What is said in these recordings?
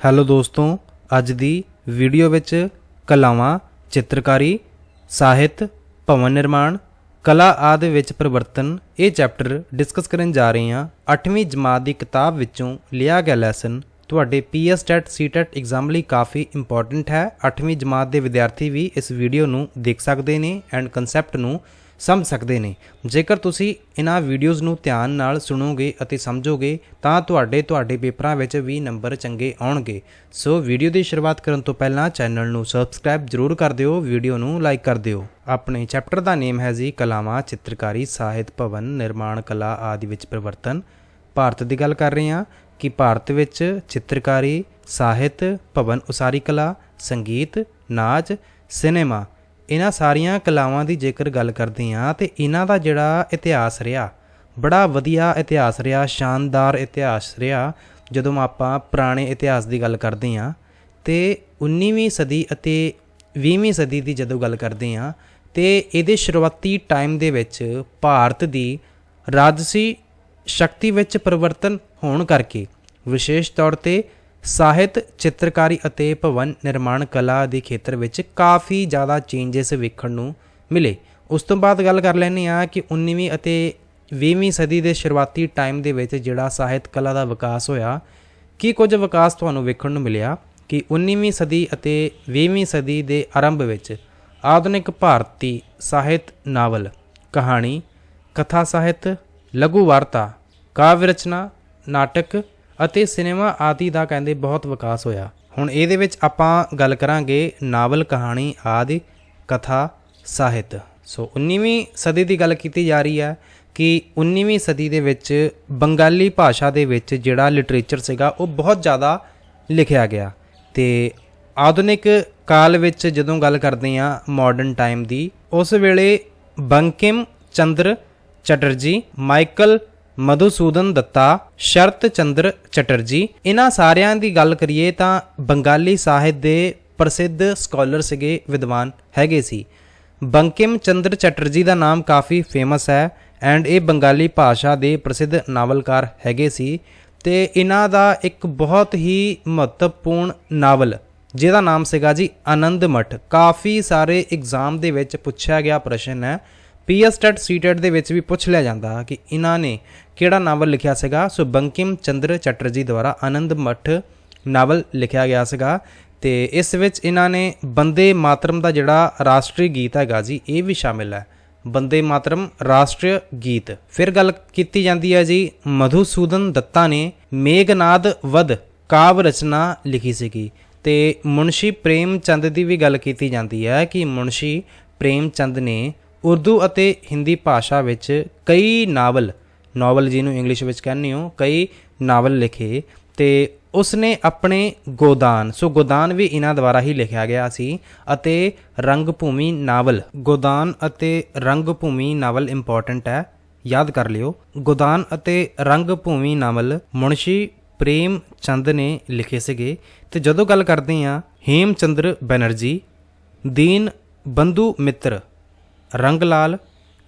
Hello ਦੋਸਤੋ, ਅੱਜ ਦੀ video ਵਿੱਚ ਕਲਾਵਾਂ, ਚਿੱਤਰਕਾਰੀ, ਸਾਹਿਤ, ਭਵਨ ਨਿਰਮਾਣ, ਕਲਾ ਆਦਿ ਵਿੱਚ ਪਰਿਵਰਤਨ ਇਹ ਚੈਪਟਰ ਡਿਸਕਸ ਕਰਨ ਜਾ ਰਹੇ ਹਾਂ। 8ਵੀਂ ਜਮਾਤ ਦੀ ਕਿਤਾਬ ਵਿੱਚੋਂ ਲਿਆ ਗਿਆ ਲੈਸਨ ਤੁਹਾਡੇ ਪੀਐਸ ਟੈਟ ਸੀਟੈਟ ਐਗਜ਼ਾਮ ਲਈ ਕਾਫੀ ਇੰਪੋਰਟੈਂਟ ਹੈ। 8ਵੀਂ ਜਮਾਤ ਦੇ ਵਿਦਿਆਰਥੀ ਵੀ ਇਸ ਵੀਡੀਓ ਨੂੰ ਦੇਖ ਸਕਦੇ ਨੇ ਐਂਡ ਕਨਸੈਪਟ ਨੂੰ ਸਮਝ ਸਕਦੇ ਨੇ। ਜੇਕਰ ਤੁਸੀਂ ਇਹਨਾਂ ਵੀਡੀਓਜ਼ ਨੂੰ ਧਿਆਨ ਨਾਲ ਸੁਣੋਗੇ ਅਤੇ ਸਮਝੋਗੇ, ਤਾਂ ਤੁਹਾਡੇ ਤੁਹਾਡੇ ਪੇਪਰਾਂ ਵਿੱਚ ਵੀ ਨੰਬਰ ਚੰਗੇ ਆਉਣਗੇ। ਸੋ ਵੀਡੀਓ ਦੀ ਸ਼ੁਰੂਆਤ ਕਰਨ ਤੋਂ ਪਹਿਲਾਂ ਚੈਨਲ ਨੂੰ ਸਬਸਕ੍ਰਾਈਬ ਜ਼ਰੂਰ ਕਰ ਦਿਓ ਵੀਡੀਓ ਨੂੰ ਲਾਈਕ ਕਰ ਦਿਓ। ਆਪਣੇ ਚੈਪਟਰ ਦਾ ਨੇਮ ਹੈ ਜੀ, ਕਲਾਵਾਂ, ਚਿੱਤਰਕਾਰੀ, ਸਾਹਿਤ, ਭਵਨ, ਨਿਰਮਾਣ, ਕਲਾ ਆਦਿ ਵਿੱਚ ਪਰਿਵਰਤਨ। ਭਾਰਤ ਦੀ ਗੱਲ ਕਰ ਰਹੇ ਹਾਂ ਕਿ ਭਾਰਤ ਵਿੱਚ ਚਿੱਤਰਕਾਰੀ, ਸਾਹਿਤ, ਭਵਨ, ਉਸਾਰੀ ਕਲਾ, ਸੰਗੀਤ, ਨਾਚ, ਸਿਨੇਮਾ ਇਹਨਾਂ ਸਾਰੀਆਂ ਕਲਾਵਾਂ ਦੀ ਜੇਕਰ ਗੱਲ ਕਰਦੇ ਹਾਂ ਤੇ ਇਹਨਾਂ ਦਾ ਜਿਹੜਾ ਇਤਿਹਾਸ ਰਿਹਾ, ਬੜਾ ਵਧੀਆ ਇਤਿਹਾਸ ਰਿਹਾ, ਸ਼ਾਨਦਾਰ ਇਤਿਹਾਸ ਰਿਹਾ, ਜਦੋਂ ਆਪਾਂ ਪੁਰਾਣੇ ਇਤਿਹਾਸ ਦੀ ਗੱਲ ਕਰਦੇ ਹਾਂ ਤੇ 19ਵੀਂ ਸਦੀ ਅਤੇ 20ਵੀਂ ਸਦੀ ਦੀ ਜਦੋਂ ਗੱਲ ਕਰਦੇ ਹਾਂ ਤੇ ਇਹਦੇ ਸ਼ੁਰੂਆਤੀ ਟਾਈਮ ਦੇ ਵਿੱਚ ਭਾਰਤ ਦੀ ਰਾਜਸੀ ਸ਼ਕਤੀ ਵਿੱਚ ਪਰਿਵਰਤਨ ਹੋਣ ਕਰਕੇ, ਵਿਸ਼ੇਸ਼ ਤੌਰ ਤੇ ਸਾਹਿਤ, ਚਿੱਤਰਕਾਰੀ ਅਤੇ ਭਵਨ ਨਿਰਮਾਣ ਕਲਾ ਦੇ ਖੇਤਰ ਵਿੱਚ ਕਾਫੀ ਜ਼ਿਆਦਾ ਚੇਂਜਸ ਵੇਖਣ ਨੂੰ ਮਿਲੇ। ਉਸ ਤੋਂ ਬਾਅਦ ਗੱਲ ਕਰ ਲੈਂਦੇ ਆ ਕਿ 19ਵੀਂ ਅਤੇ 20ਵੀਂ ਸਦੀ ਦੇ ਸ਼ੁਰੂਆਤੀ ਟਾਈਮ ਦੇ ਵਿੱਚ ਜਿਹੜਾ ਸਾਹਿਤ ਕਲਾ ਦਾ ਵਿਕਾਸ ਹੋਇਆ, ਕੀ ਕੁਝ ਵਿਕਾਸ ਤੁਹਾਨੂੰ ਵੇਖਣ ਨੂੰ ਮਿਲਿਆ? ਕਿ 19ਵੀਂ ਸਦੀ ਅਤੇ 20ਵੀਂ ਸਦੀ ਦੇ ਆਰੰਭ ਵਿੱਚ ਆਧੁਨਿਕ ਭਾਰਤੀ ਸਾਹਿਤ ਨਾਵਲ, ਕਹਾਣੀ, ਕਥਾ ਸਾਹਿਤ, ਲਘੂ ਵਾਰਤਾ, ਕਾਵਿ ਰਚਨਾ, ਨਾਟਕ ਅਤੇ ਸਿਨੇਮਾ ਆਦਿ ਦਾ ਕਹਿੰਦੇ ਬਹੁਤ ਵਿਕਾਸ ਹੋਇਆ। ਹੁਣ ਇਹਦੇ ਵਿੱਚ ਆਪਾਂ ਗੱਲ ਕਰਾਂਗੇ ਨਾਵਲ ਕਹਾਣੀ ਆਦਿ, ਕਥਾ, ਸਾਹਿਤ। ਸੋ 19ਵੀਂ ਸਦੀ ਦੀ ਗੱਲ ਕੀਤੀ ਜਾ ਰਹੀ ਹੈ ਕਿ 19ਵੀਂ ਸਦੀ ਦੇ ਵਿੱਚ ਬੰਗਾਲੀ ਭਾਸ਼ਾ ਦੇ ਵਿੱਚ ਜਿਹੜਾ ਲਿਟਰੇਚਰ ਸੀਗਾ ਉਹ ਬਹੁਤ ਜ਼ਿਆਦਾ ਲਿਖਿਆ ਗਿਆ। ਤੇ ਆਧੁਨਿਕ ਕਾਲ ਵਿੱਚ ਜਦੋਂ ਗੱਲ ਕਰਦੇ ਆ ਮਾਡਰਨ ਟਾਈਮ ਦੀ, ਉਸ ਵੇਲੇ ਬੰਕਿਮ ਚੰਦਰ ਚਟਰਜੀ, ਮਾਈਕਲ ਮਧੂਸੂਦਨ ਦੱਤਾ, ਸ਼ਰਤ ਚੰਦਰ ਚਟਰਜੀ। ਇਹਨਾਂ ਸਾਰਿਆਂ ਦੀ ਗੱਲ ਕਰੀਏ ਤਾਂ ਬੰਗਾਲੀ ਸਾਹਿਤ ਦੇ ਪ੍ਰਸਿੱਧ ਸਕਾਲਰ ਸੀਗੇ, ਵਿਦਵਾਨ ਹੈਗੇ ਸੀ। ਬੰਕਿਮ ਚੰਦਰ ਚਟਰਜੀ ਦਾ ਨਾਮ ਕਾਫੀ ਫੇਮਸ ਹੈ ਐਂਡ ਇਹ ਬੰਗਾਲੀ ਭਾਸ਼ਾ ਦੇ ਪ੍ਰਸਿੱਧ ਨਾਵਲਕਾਰ ਹੈਗੇ ਸੀ ਤੇ ਇਹਨਾਂ ਦਾ ਇੱਕ ਬਹੁਤ ਹੀ ਮਹੱਤਵਪੂਰਨ ਨਾਵਲ, ਜਿਹਦਾ ਨਾਮ ਸੀਗਾ ਜੀ ਆਨੰਦ ਮਠ ਕਾਫੀ ਸਾਰੇ ਐਗਜ਼ਾਮ ਦੇ ਵਿੱਚ ਪੁੱਛਿਆ ਗਿਆ ਪ੍ਰਸ਼ਨ ਹੈ ਪੀਐਸ ਟੈਟ ਸੀਟੈਟ ਦੇ ਵਿੱਚ ਵੀ ਪੁੱਛ ਲਿਆ ਜਾਂਦਾ ਕਿ ਇਹਨਾਂ ਨੇ ਕਿਹੜਾ ਨਾਵਲ ਲਿਖਿਆ ਸੀਗਾ? ਸੋ ਬੰਕਿਮ ਚੰਦਰ ਚਟਰਜੀ ਦੁਆਰਾ ਆਨੰਦ ਮਠ ਨਾਵਲ ਲਿਖਿਆ ਗਿਆ ਸੀਗਾ ਤੇ ਇਸ ਵਿੱਚ ਇਹਨਾਂ ਨੇ ਬੰਦੇ ਮਾਤਰਮ ਦਾ ਜਿਹੜਾ ਰਾਸ਼ਟਰੀ ਗੀਤ ਹੈਗਾ ਜੀ, ਇਹ ਵੀ ਸ਼ਾਮਿਲ ਹੈ। ਬੰਦੇ ਮਾਤਰਮ ਰਾਸ਼ਟਰੀ ਗੀਤ। ਫਿਰ ਗੱਲ ਕੀਤੀ ਜਾਂਦੀ ਹੈ ਜੀ, ਮਧੂਸੂਦਨ ਦੱਤਾ ਨੇ ਮੇਘਨਾਦ ਵਧ ਕਾਵ ਰਚਨਾ ਲਿਖੀ ਸੀਗੀ ਤੇ ਮੁਨਸ਼ੀ ਪ੍ਰੇਮ ਚੰਦ ਦੀ ਵੀ ਗੱਲ ਕੀਤੀ ਜਾਂਦੀ ਹੈ ਕਿ ਮੁਨਸ਼ੀ ਪ੍ਰੇਮ ਚੰਦ ਨੇ ਉਰਦੂ ਅਤੇ ਹਿੰਦੀ ਭਾਸ਼ਾ ਵਿੱਚ ਕਈ ਨਾਵਲ ਨਾਵਲ ਜਿਹਨੂੰ ਇੰਗਲਿਸ਼ ਵਿੱਚ ਕਹਿੰਦੇ ਹੋ, ਕਈ ਨਾਵਲ ਲਿਖੇ ਤੇ ਉਸਨੇ ਆਪਣੇ ਗੋਦਾਨ, ਸੋ ਗੋਦਾਨ ਵੀ ਇਹਨਾਂ ਦੁਆਰਾ ਹੀ ਲਿਖਿਆ ਗਿਆ ਸੀ ਅਤੇ ਰੰਗ ਭੂਮੀ ਨਾਵਲ, ਗੋਦਾਨ ਅਤੇ ਰੰਗ ਭੂਮੀ ਨਾਵਲ ਇੰਪੋਰਟੈਂਟ ਹੈ, ਯਾਦ ਕਰ ਲਿਓ। ਗੋਦਾਨ ਅਤੇ ਰੰਗ ਭੂਮੀ ਨਾਵਲ ਮੁਨਸ਼ੀ ਪ੍ਰੇਮ ਚੰਦ ਨੇ ਲਿਖੇ ਸੀਗੇ ਤੇ ਜਦੋਂ ਗੱਲ ਕਰਦੇ ਹਾਂ ਹੇਮ ਚੰਦਰ ਬੈਨਰਜੀ, ਦੀਨ ਬੰਧੂ ਮਿੱਤਰ ਰੰਗ ਲਾਲ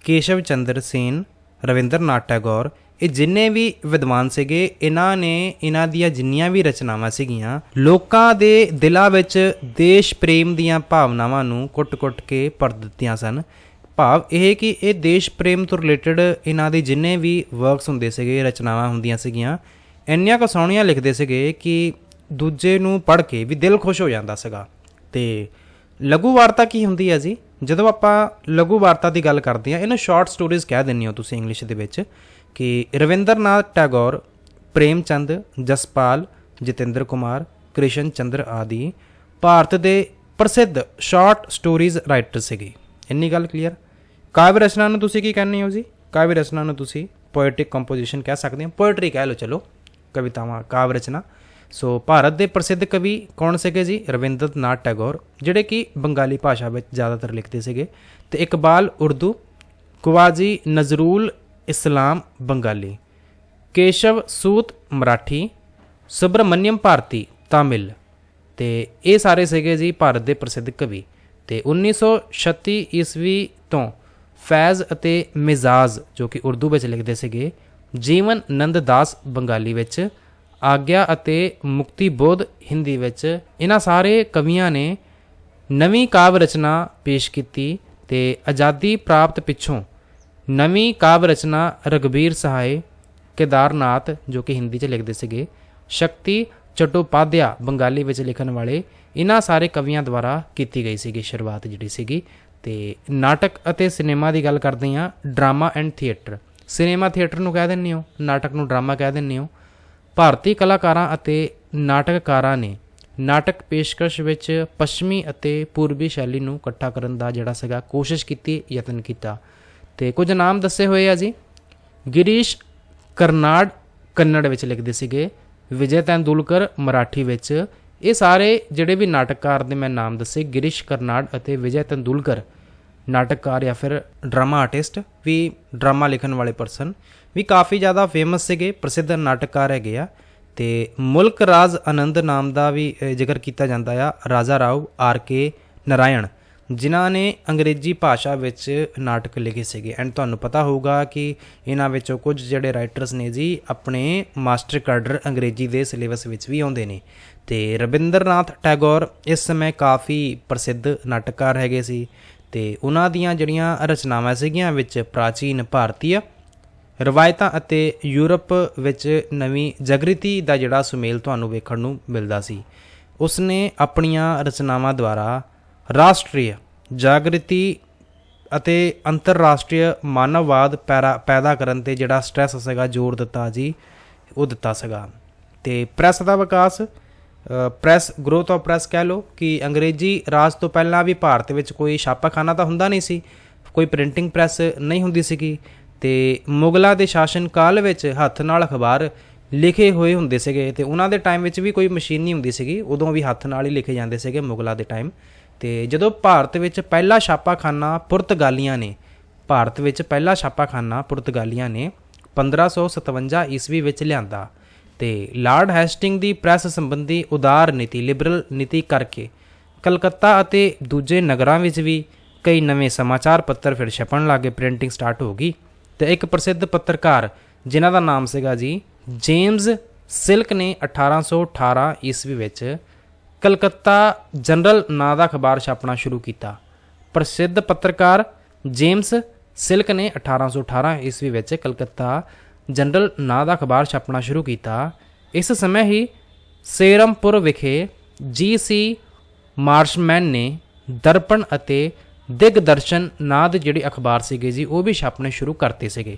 ਕੇਸ਼ਵ ਚੰਦਰ ਸੇਨ ਰਵਿੰਦਰਨਾਥ ਟੈਗੋਰ, ਇਹ ਜਿੰਨੇ ਵੀ ਵਿਦਵਾਨ ਸੀਗੇ, ਇਹਨਾਂ ਨੇ ਇਹਨਾਂ ਦੀਆਂ ਜਿੰਨੀਆਂ ਵੀ ਰਚਨਾਵਾਂ ਸੀਗੀਆਂ, ਲੋਕਾਂ ਦੇ ਦਿਲਾਂ ਵਿੱਚ ਦੇਸ਼ ਪ੍ਰੇਮ ਦੀਆਂ ਭਾਵਨਾਵਾਂ ਨੂੰ ਕੁੱਟ-ਕੁੱਟ ਕੇ ਭਰ ਦਿੱਤੀਆਂ ਸਨ। ਭਾਵ ਇਹ ਕਿ ਇਹ ਦੇਸ਼ ਪ੍ਰੇਮ ਤੋਂ ਰਿਲੇਟਡ ਇਹਨਾਂ ਦੇ ਜਿੰਨੇ ਵੀ ਵਰਕਸ ਹੁੰਦੇ ਸੀਗੇ, ਰਚਨਾਵਾਂ ਹੁੰਦੀਆਂ ਸੀਗੀਆਂ, ਇੰਨੀਆਂ ਕੁ ਸੋਹਣੀਆਂ ਲਿਖਦੇ ਸੀਗੇ ਕਿ ਦੂਜੇ ਨੂੰ ਪੜ੍ਹ ਕੇ ਵੀ ਦਿਲ ਖੁਸ਼ ਹੋ ਜਾਂਦਾ ਸੀਗਾ। ਤੇ ਲਘੂ ਵਾਰਤਾ ਕੀ ਹੁੰਦੀ ਹੈ ਜੀ? ਜਦੋਂ ਆਪਾਂ ਲਘੂ ਵਾਰਤਾ ਦੀ ਗੱਲ ਕਰਦੇ ਹਾਂ, ਇਹਨੂੰ ਸ਼ਾਰਟ ਸਟੋਰੀਜ਼ ਕਹਿ ਦਿੰਦੇ ਹੋ ਤੁਸੀਂ ਇੰਗਲਿਸ਼ ਦੇ ਵਿੱਚ, ਕਿ ਰਵਿੰਦਰਨਾਥ ਟੈਗੋਰ ਪ੍ਰੇਮ ਚੰਦ ਜਸਪਾਲ, ਜਤਿੰਦਰ ਕੁਮਾਰ, ਕ੍ਰਿਸ਼ਨ ਚੰਦਰ ਆਦਿ ਭਾਰਤ ਦੇ ਪ੍ਰਸਿੱਧ ਸ਼ਾਰਟ ਸਟੋਰੀਜ਼ ਰਾਈਟਰ ਸੀਗੇ। ਇੰਨੀ ਗੱਲ ਕਲੀਅਰ ਕਾਵਿ ਰਚਨਾ ਨੂੰ ਤੁਸੀਂ ਕੀ ਕਹਿੰਦੇ ਹੋ ਜੀ? ਕਾਵਿ ਰਚਨਾ ਨੂੰ ਤੁਸੀਂ ਪੋਇਟਿਕ ਕੰਪੋਜੀਸ਼ਨ ਕਹਿ ਸਕਦੇ ਹੋ। ਪੋਇਟਰੀ ਕਹਿ ਲਓ, ਚਲੋ, ਕਵਿਤਾਵਾਂ, ਕਾਵਿ ਰਚਨਾ। ਸੋ ਭਾਰਤ ਦੇ ਪ੍ਰਸਿੱਧ ਕਵੀ ਕੌਣ ਸੀਗੇ ਜੀ? ਰਵਿੰਦਰਨਾਥ ਟੈਗੋਰ, ਜਿਹੜੇ ਕਿ ਬੰਗਾਲੀ ਭਾਸ਼ਾ ਵਿੱਚ ਜ਼ਿਆਦਾਤਰ ਲਿਖਦੇ ਸੀਗੇ। ਤੇ ਇਕਬਾਲ ਉਰਦੂ, ਕੁਵਾਜੀ ਨਜ਼ਰੂਲ ਇਸਲਾਮ ਬੰਗਾਲੀ, ਕੇਸ਼ਵ ਸੂਤ ਮਰਾਠੀ, ਸੁਬਰਮਨਿਅਮ ਭਾਰਤੀ ਤਾਮਿਲ। ਤੇ ਇਹ ਸਾਰੇ ਸੀਗੇ ਜੀ ਭਾਰਤ ਦੇ ਪ੍ਰਸਿੱਧ ਕਵੀ। ਤੇ 1936 ਈਸਵੀ ਤੋਂ ਫੈਜ਼ ਅਤੇ ਮਿਜ਼ਾਜ, ਜੋ ਕਿ ਉਰਦੂ ਵਿੱਚ ਲਿਖਦੇ ਸੀਗੇ, ਜੀਵਨ ਨੰਦ ਦਾਸ ਬੰਗਾਲੀ ਵਿੱਚ ਆਗਿਆ ਅਤੇ ਮੁਕਤੀ ਬੋਧ ਹਿੰਦੀ ਵਿੱਚ ਇਹਨਾਂ ਸਾਰੇ ਕਵੀਆਂ ਨੇ ਨਵੀਂ ਕਾਵਿ ਰਚਨਾ ਪੇਸ਼ ਕੀਤੀ ਤੇ ਆਜ਼ਾਦੀ ਪ੍ਰਾਪਤ ਪਿੱਛੋਂ ਨਵੀਂ ਕਾਵਿ ਰਚਨਾ ਰਗਬੀਰ ਸਹਾਏ, ਕੇਦਾਰਨਾਥ, ਜੋ ਕਿ ਹਿੰਦੀ 'ਚ ਲਿਖਦੇ ਸੀਗੇ, ਸ਼ਕਤੀ ਚਟੋਪਾਧਿਆ, ਬੰਗਾਲੀ ਵਿੱਚ ਲਿਖਣ ਵਾਲੇ ਇਹਨਾਂ ਸਾਰੇ ਕਵੀਆਂ ਦੁਆਰਾ ਕੀਤੀ ਗਈ ਸੀਗੀ ਸ਼ੁਰੂਆਤ ਜਿਹੜੀ ਸੀਗੀ। ਤੇ ਨਾਟਕ ਅਤੇ ਸਿਨੇਮਾ ਦੀ ਗੱਲ ਕਰਦੇ ਹਾਂ, drama and theatre. Cinema theatre ਨੂੰ ਕਹਿ ਦਿੰਦੇ ਹੋ, ਨਾਟਕ ਨੂੰ ਡਰਾਮਾ ਕਹਿ ਦਿੰਦੇ ਹੋ। ਭਾਰਤੀ ਕਲਾਕਾਰਾਂ ਅਤੇ ਨਾਟਕਕਾਰਾਂ ਨੇ ਨਾਟਕ ਪੇਸ਼ਕਸ਼ ਵਿੱਚ ਪੱਛਮੀ ਅਤੇ ਪੂਰਬੀ ਸ਼ੈਲੀ ਨੂੰ ਇਕੱਠਾ ਕਰਨ ਦਾ ਜਿਹੜਾ ਸੀਗਾ ਕੋਸ਼ਿਸ਼ ਕੀਤੀ, ਯਤਨ ਕੀਤਾ। ਤੇ ਕੁਝ ਨਾਮ ਦੱਸੇ ਹੋਏ ਆ ਜੀ। ਗਿਰੀਸ਼ ਕਰਨਾਡ ਕੰਨੜ ਵਿੱਚ ਲਿਖਦੇ ਸੀਗੇ, ਵਿਜੇ ਤੈਂਦੂਲਕਰ ਮਰਾਠੀ ਵਿੱਚ। ਇਹ ਸਾਰੇ ਜਿਹੜੇ ਵੀ ਨਾਟਕਕਾਰ ਦੇ ਮੈਂ ਨਾਮ ਦੱਸੇ, ਗਿਰੀਸ਼ ਕਰਨਾਡ ਅਤੇ ਵਿਜੇ ਤੈਂਦੂਲਕਰ। ਨਾਟਕਕਾਰ ਜਾਂ ਫਿਰ ਡਰਾਮਾ ਆਰਟਿਸਟ, ਵੀ ਡਰਾਮਾ ਲਿਖਣ ਵਾਲੇ ਪਰਸਨ ਵੀ ਕਾਫੀ ਜ਼ਿਆਦਾ ਫੇਮਸ ਸੀਗੇ, ਪ੍ਰਸਿੱਧ ਨਾਟਕਕਾਰ ਹੈਗੇ ਆ। ਤੇ ਮੁਲਕ ਰਾਜ ਆਨੰਦ ਨਾਮ ਦਾ ਵੀ ਜ਼ਿਕਰ ਕੀਤਾ ਜਾਂਦਾ ਆ, ਰਾਜਾ ਰਾਓ ਆਰ ਕੇ ਨਾਰਾਇਣ, ਜਿਨ੍ਹਾਂ ਨੇ ਅੰਗਰੇਜ਼ੀ ਭਾਸ਼ਾ ਵਿੱਚ ਨਾਟਕ ਲਿਖੇ ਸੀਗੇ। ਐਂਡ ਤੁਹਾਨੂੰ ਪਤਾ ਹੋਊਗਾ ਕਿ ਇਹਨਾਂ ਵਿੱਚੋਂ ਕੁਝ ਜਿਹੜੇ ਰਾਈਟਰਸ ਨੇ ਜੀ, ਆਪਣੇ ਮਾਸਟਰ ਕਾਡਰ ਅੰਗਰੇਜ਼ੀ ਦੇ ਸਿਲੇਬਸ ਵਿੱਚ ਵੀ ਆਉਂਦੇ ਨੇ। ਤੇ ਰਵਿੰਦਰਨਾਥ ਟੈਗੋਰ ਇਸ ਸਮੇਂ ਕਾਫੀ ਪ੍ਰਸਿੱਧ ਨਾਟਕਕਾਰ ਹੈਗੇ ਸੀ। ਤੇ ਉਹਨਾਂ ਦੀਆਂ ਜਿਹੜੀਆਂ ਰਚਨਾਵਾਂ ਸੀਗੀਆਂ ਵਿੱਚ ਪ੍ਰਾਚੀਨ ਭਾਰਤੀਆ ਰਵਾਇਤਾਂ ਅਤੇ ਯੂਰਪ ਵਿੱਚ ਨਵੀਂ ਜਾਗ੍ਰਿਤੀ ਦਾ ਜਿਹੜਾ ਸੁਮੇਲ ਤੁਹਾਨੂੰ ਵੇਖਣ ਨੂੰ ਮਿਲਦਾ ਸੀ, ਉਸਨੇ ਆਪਣੀਆਂ ਰਚਨਾਵਾਂ ਦੁਆਰਾ ਰਾਸ਼ਟਰੀ ਜਾਗ੍ਰਿਤੀ ਅਤੇ ਅੰਤਰਰਾਸ਼ਟਰੀ ਮਾਨਵਵਾਦ ਪੈਰਾ- ਪੈਦਾ ਕਰਨ ਤੇ ਜਿਹੜਾ ਸਟ੍ਰੈਸ ਸੀਗਾ ਜ਼ੋਰ ਦਿੱਤਾ ਜੀ, ਉਹ ਦਿੱਤਾ ਸੀਗਾ। ਤੇ ਪ੍ਰੈਸ ਦਾ ਵਿਕਾਸ ਪ੍ਰੈਸ ਗਰੋਥ ਆਫ ਪ੍ਰੈਸ ਕਹਿ ਲਓ ਕਿ ਅੰਗਰੇਜ਼ੀ ਰਾਜ ਤੋਂ ਪਹਿਲਾਂ ਵੀ ਭਾਰਤ ਵਿੱਚ ਕੋਈ ਛਾਪਾਖਾਨਾ ਤਾਂ ਹੁੰਦਾ ਨਹੀਂ ਸੀ, ਕੋਈ ਪ੍ਰਿੰਟਿੰਗ ਪ੍ਰੈਸ ਨਹੀਂ ਹੁੰਦੀ ਸੀਗੀ। ਤੇ ਮੁਗਲਾਂ ਦੇ ਸ਼ਾਸਨ ਕਾਲ ਵਿੱਚ ਹੱਥ ਨਾਲ ਅਖਬਾਰ ਲਿਖੇ ਹੋਏ ਹੁੰਦੇ ਸੀਗੇ ਤੇ ਉਹਨਾਂ ਦੇ ਟਾਈਮ ਵਿੱਚ ਵੀ ਕੋਈ ਮਸ਼ੀਨ ਨਹੀਂ ਹੁੰਦੀ ਸੀਗੀ, ਉਦੋਂ ਵੀ ਹੱਥ ਨਾਲ ਹੀ ਲਿਖੇ ਜਾਂਦੇ ਸੀਗੇ ਮੁਗਲਾਂ ਦੇ ਟਾਈਮ ਤੇ ਜਦੋਂ ਭਾਰਤ ਵਿੱਚ ਪਹਿਲਾ ਛਾਪਾਖਾਨਾ ਪੁਰਤਗਾਲੀਆਂ ਨੇ, ਭਾਰਤ ਵਿੱਚ ਪਹਿਲਾ ਛਾਪਾਖਾਨਾ ਪੁਰਤਗਾਲੀਆਂ ਨੇ 1557 ਈਸਵੀ ਵਿੱਚ ਲਿਆਂਦਾ ਤੇ ਲਾਰਡ ਹੈਸਟਿੰਗ ਦੀ ਪ੍ਰੈਸ ਸੰਬੰਧੀ ਉਦਾਰ ਨੀਤੀ, ਲਿਬਰਲ ਨੀਤੀ ਕਰਕੇ ਕਲਕੱਤਾ ਅਤੇ ਦੂਜੇ ਨਗਰਾਂ ਵਿੱਚ ਵੀ ਕਈ ਨਵੇਂ ਸਮਾਚਾਰ ਪੱਤਰ ਫਿਰ ਛਪਣ ਲੱਗੇ ਪ੍ਰਿੰਟਿੰਗ ਸਟਾਰਟ ਹੋ ਗਈ। ਤੇ ਇੱਕ ਪ੍ਰਸਿੱਧ ਪੱਤਰਕਾਰ, ਜਿਨ੍ਹਾਂ ਦਾ ਨਾਮ ਸੀਗਾ ਜੀ ਜੇਮਸ ਸਿਲਕ ਨੇ 1818 ਈਸਵੀ ਵਿੱਚ ਕਲਕੱਤਾ ਜਨਰਲ ਨਾਂ ਦਾ ਅਖਬਾਰ ਛਾਪਣਾ ਸ਼ੁਰੂ ਕੀਤਾ। ਪ੍ਰਸਿੱਧ ਪੱਤਰਕਾਰ ਜੇਮਸ ਸਿਲਕ ਨੇ 1818 ਈਸਵੀ ਵਿੱਚ ਕਲਕੱਤਾ ਜਨਰਲ ਨਾਂ ਦਾ ਅਖਬਾਰ ਛਾਪਣਾ ਸ਼ੁਰੂ ਕੀਤਾ। ਇਸ ਸਮੇਂ ਹੀ ਸੇਰਮਪੁਰ ਵਿਖੇ ਜੀ ਸੀ ਮਾਰਸ਼ਮੈਨ ਨੇ ਦਰਪਣ ਅਤੇ ਦਿਗਦਰਸ਼ਨ ਨਾਂ ਦੇ ਜਿਹੜੇ ਅਖਬਾਰ ਸੀਗੇ ਜੀ, ਉਹ ਵੀ ਛਾਪਣੇ ਸ਼ੁਰੂ ਕਰਤੇ ਸੀਗੇ।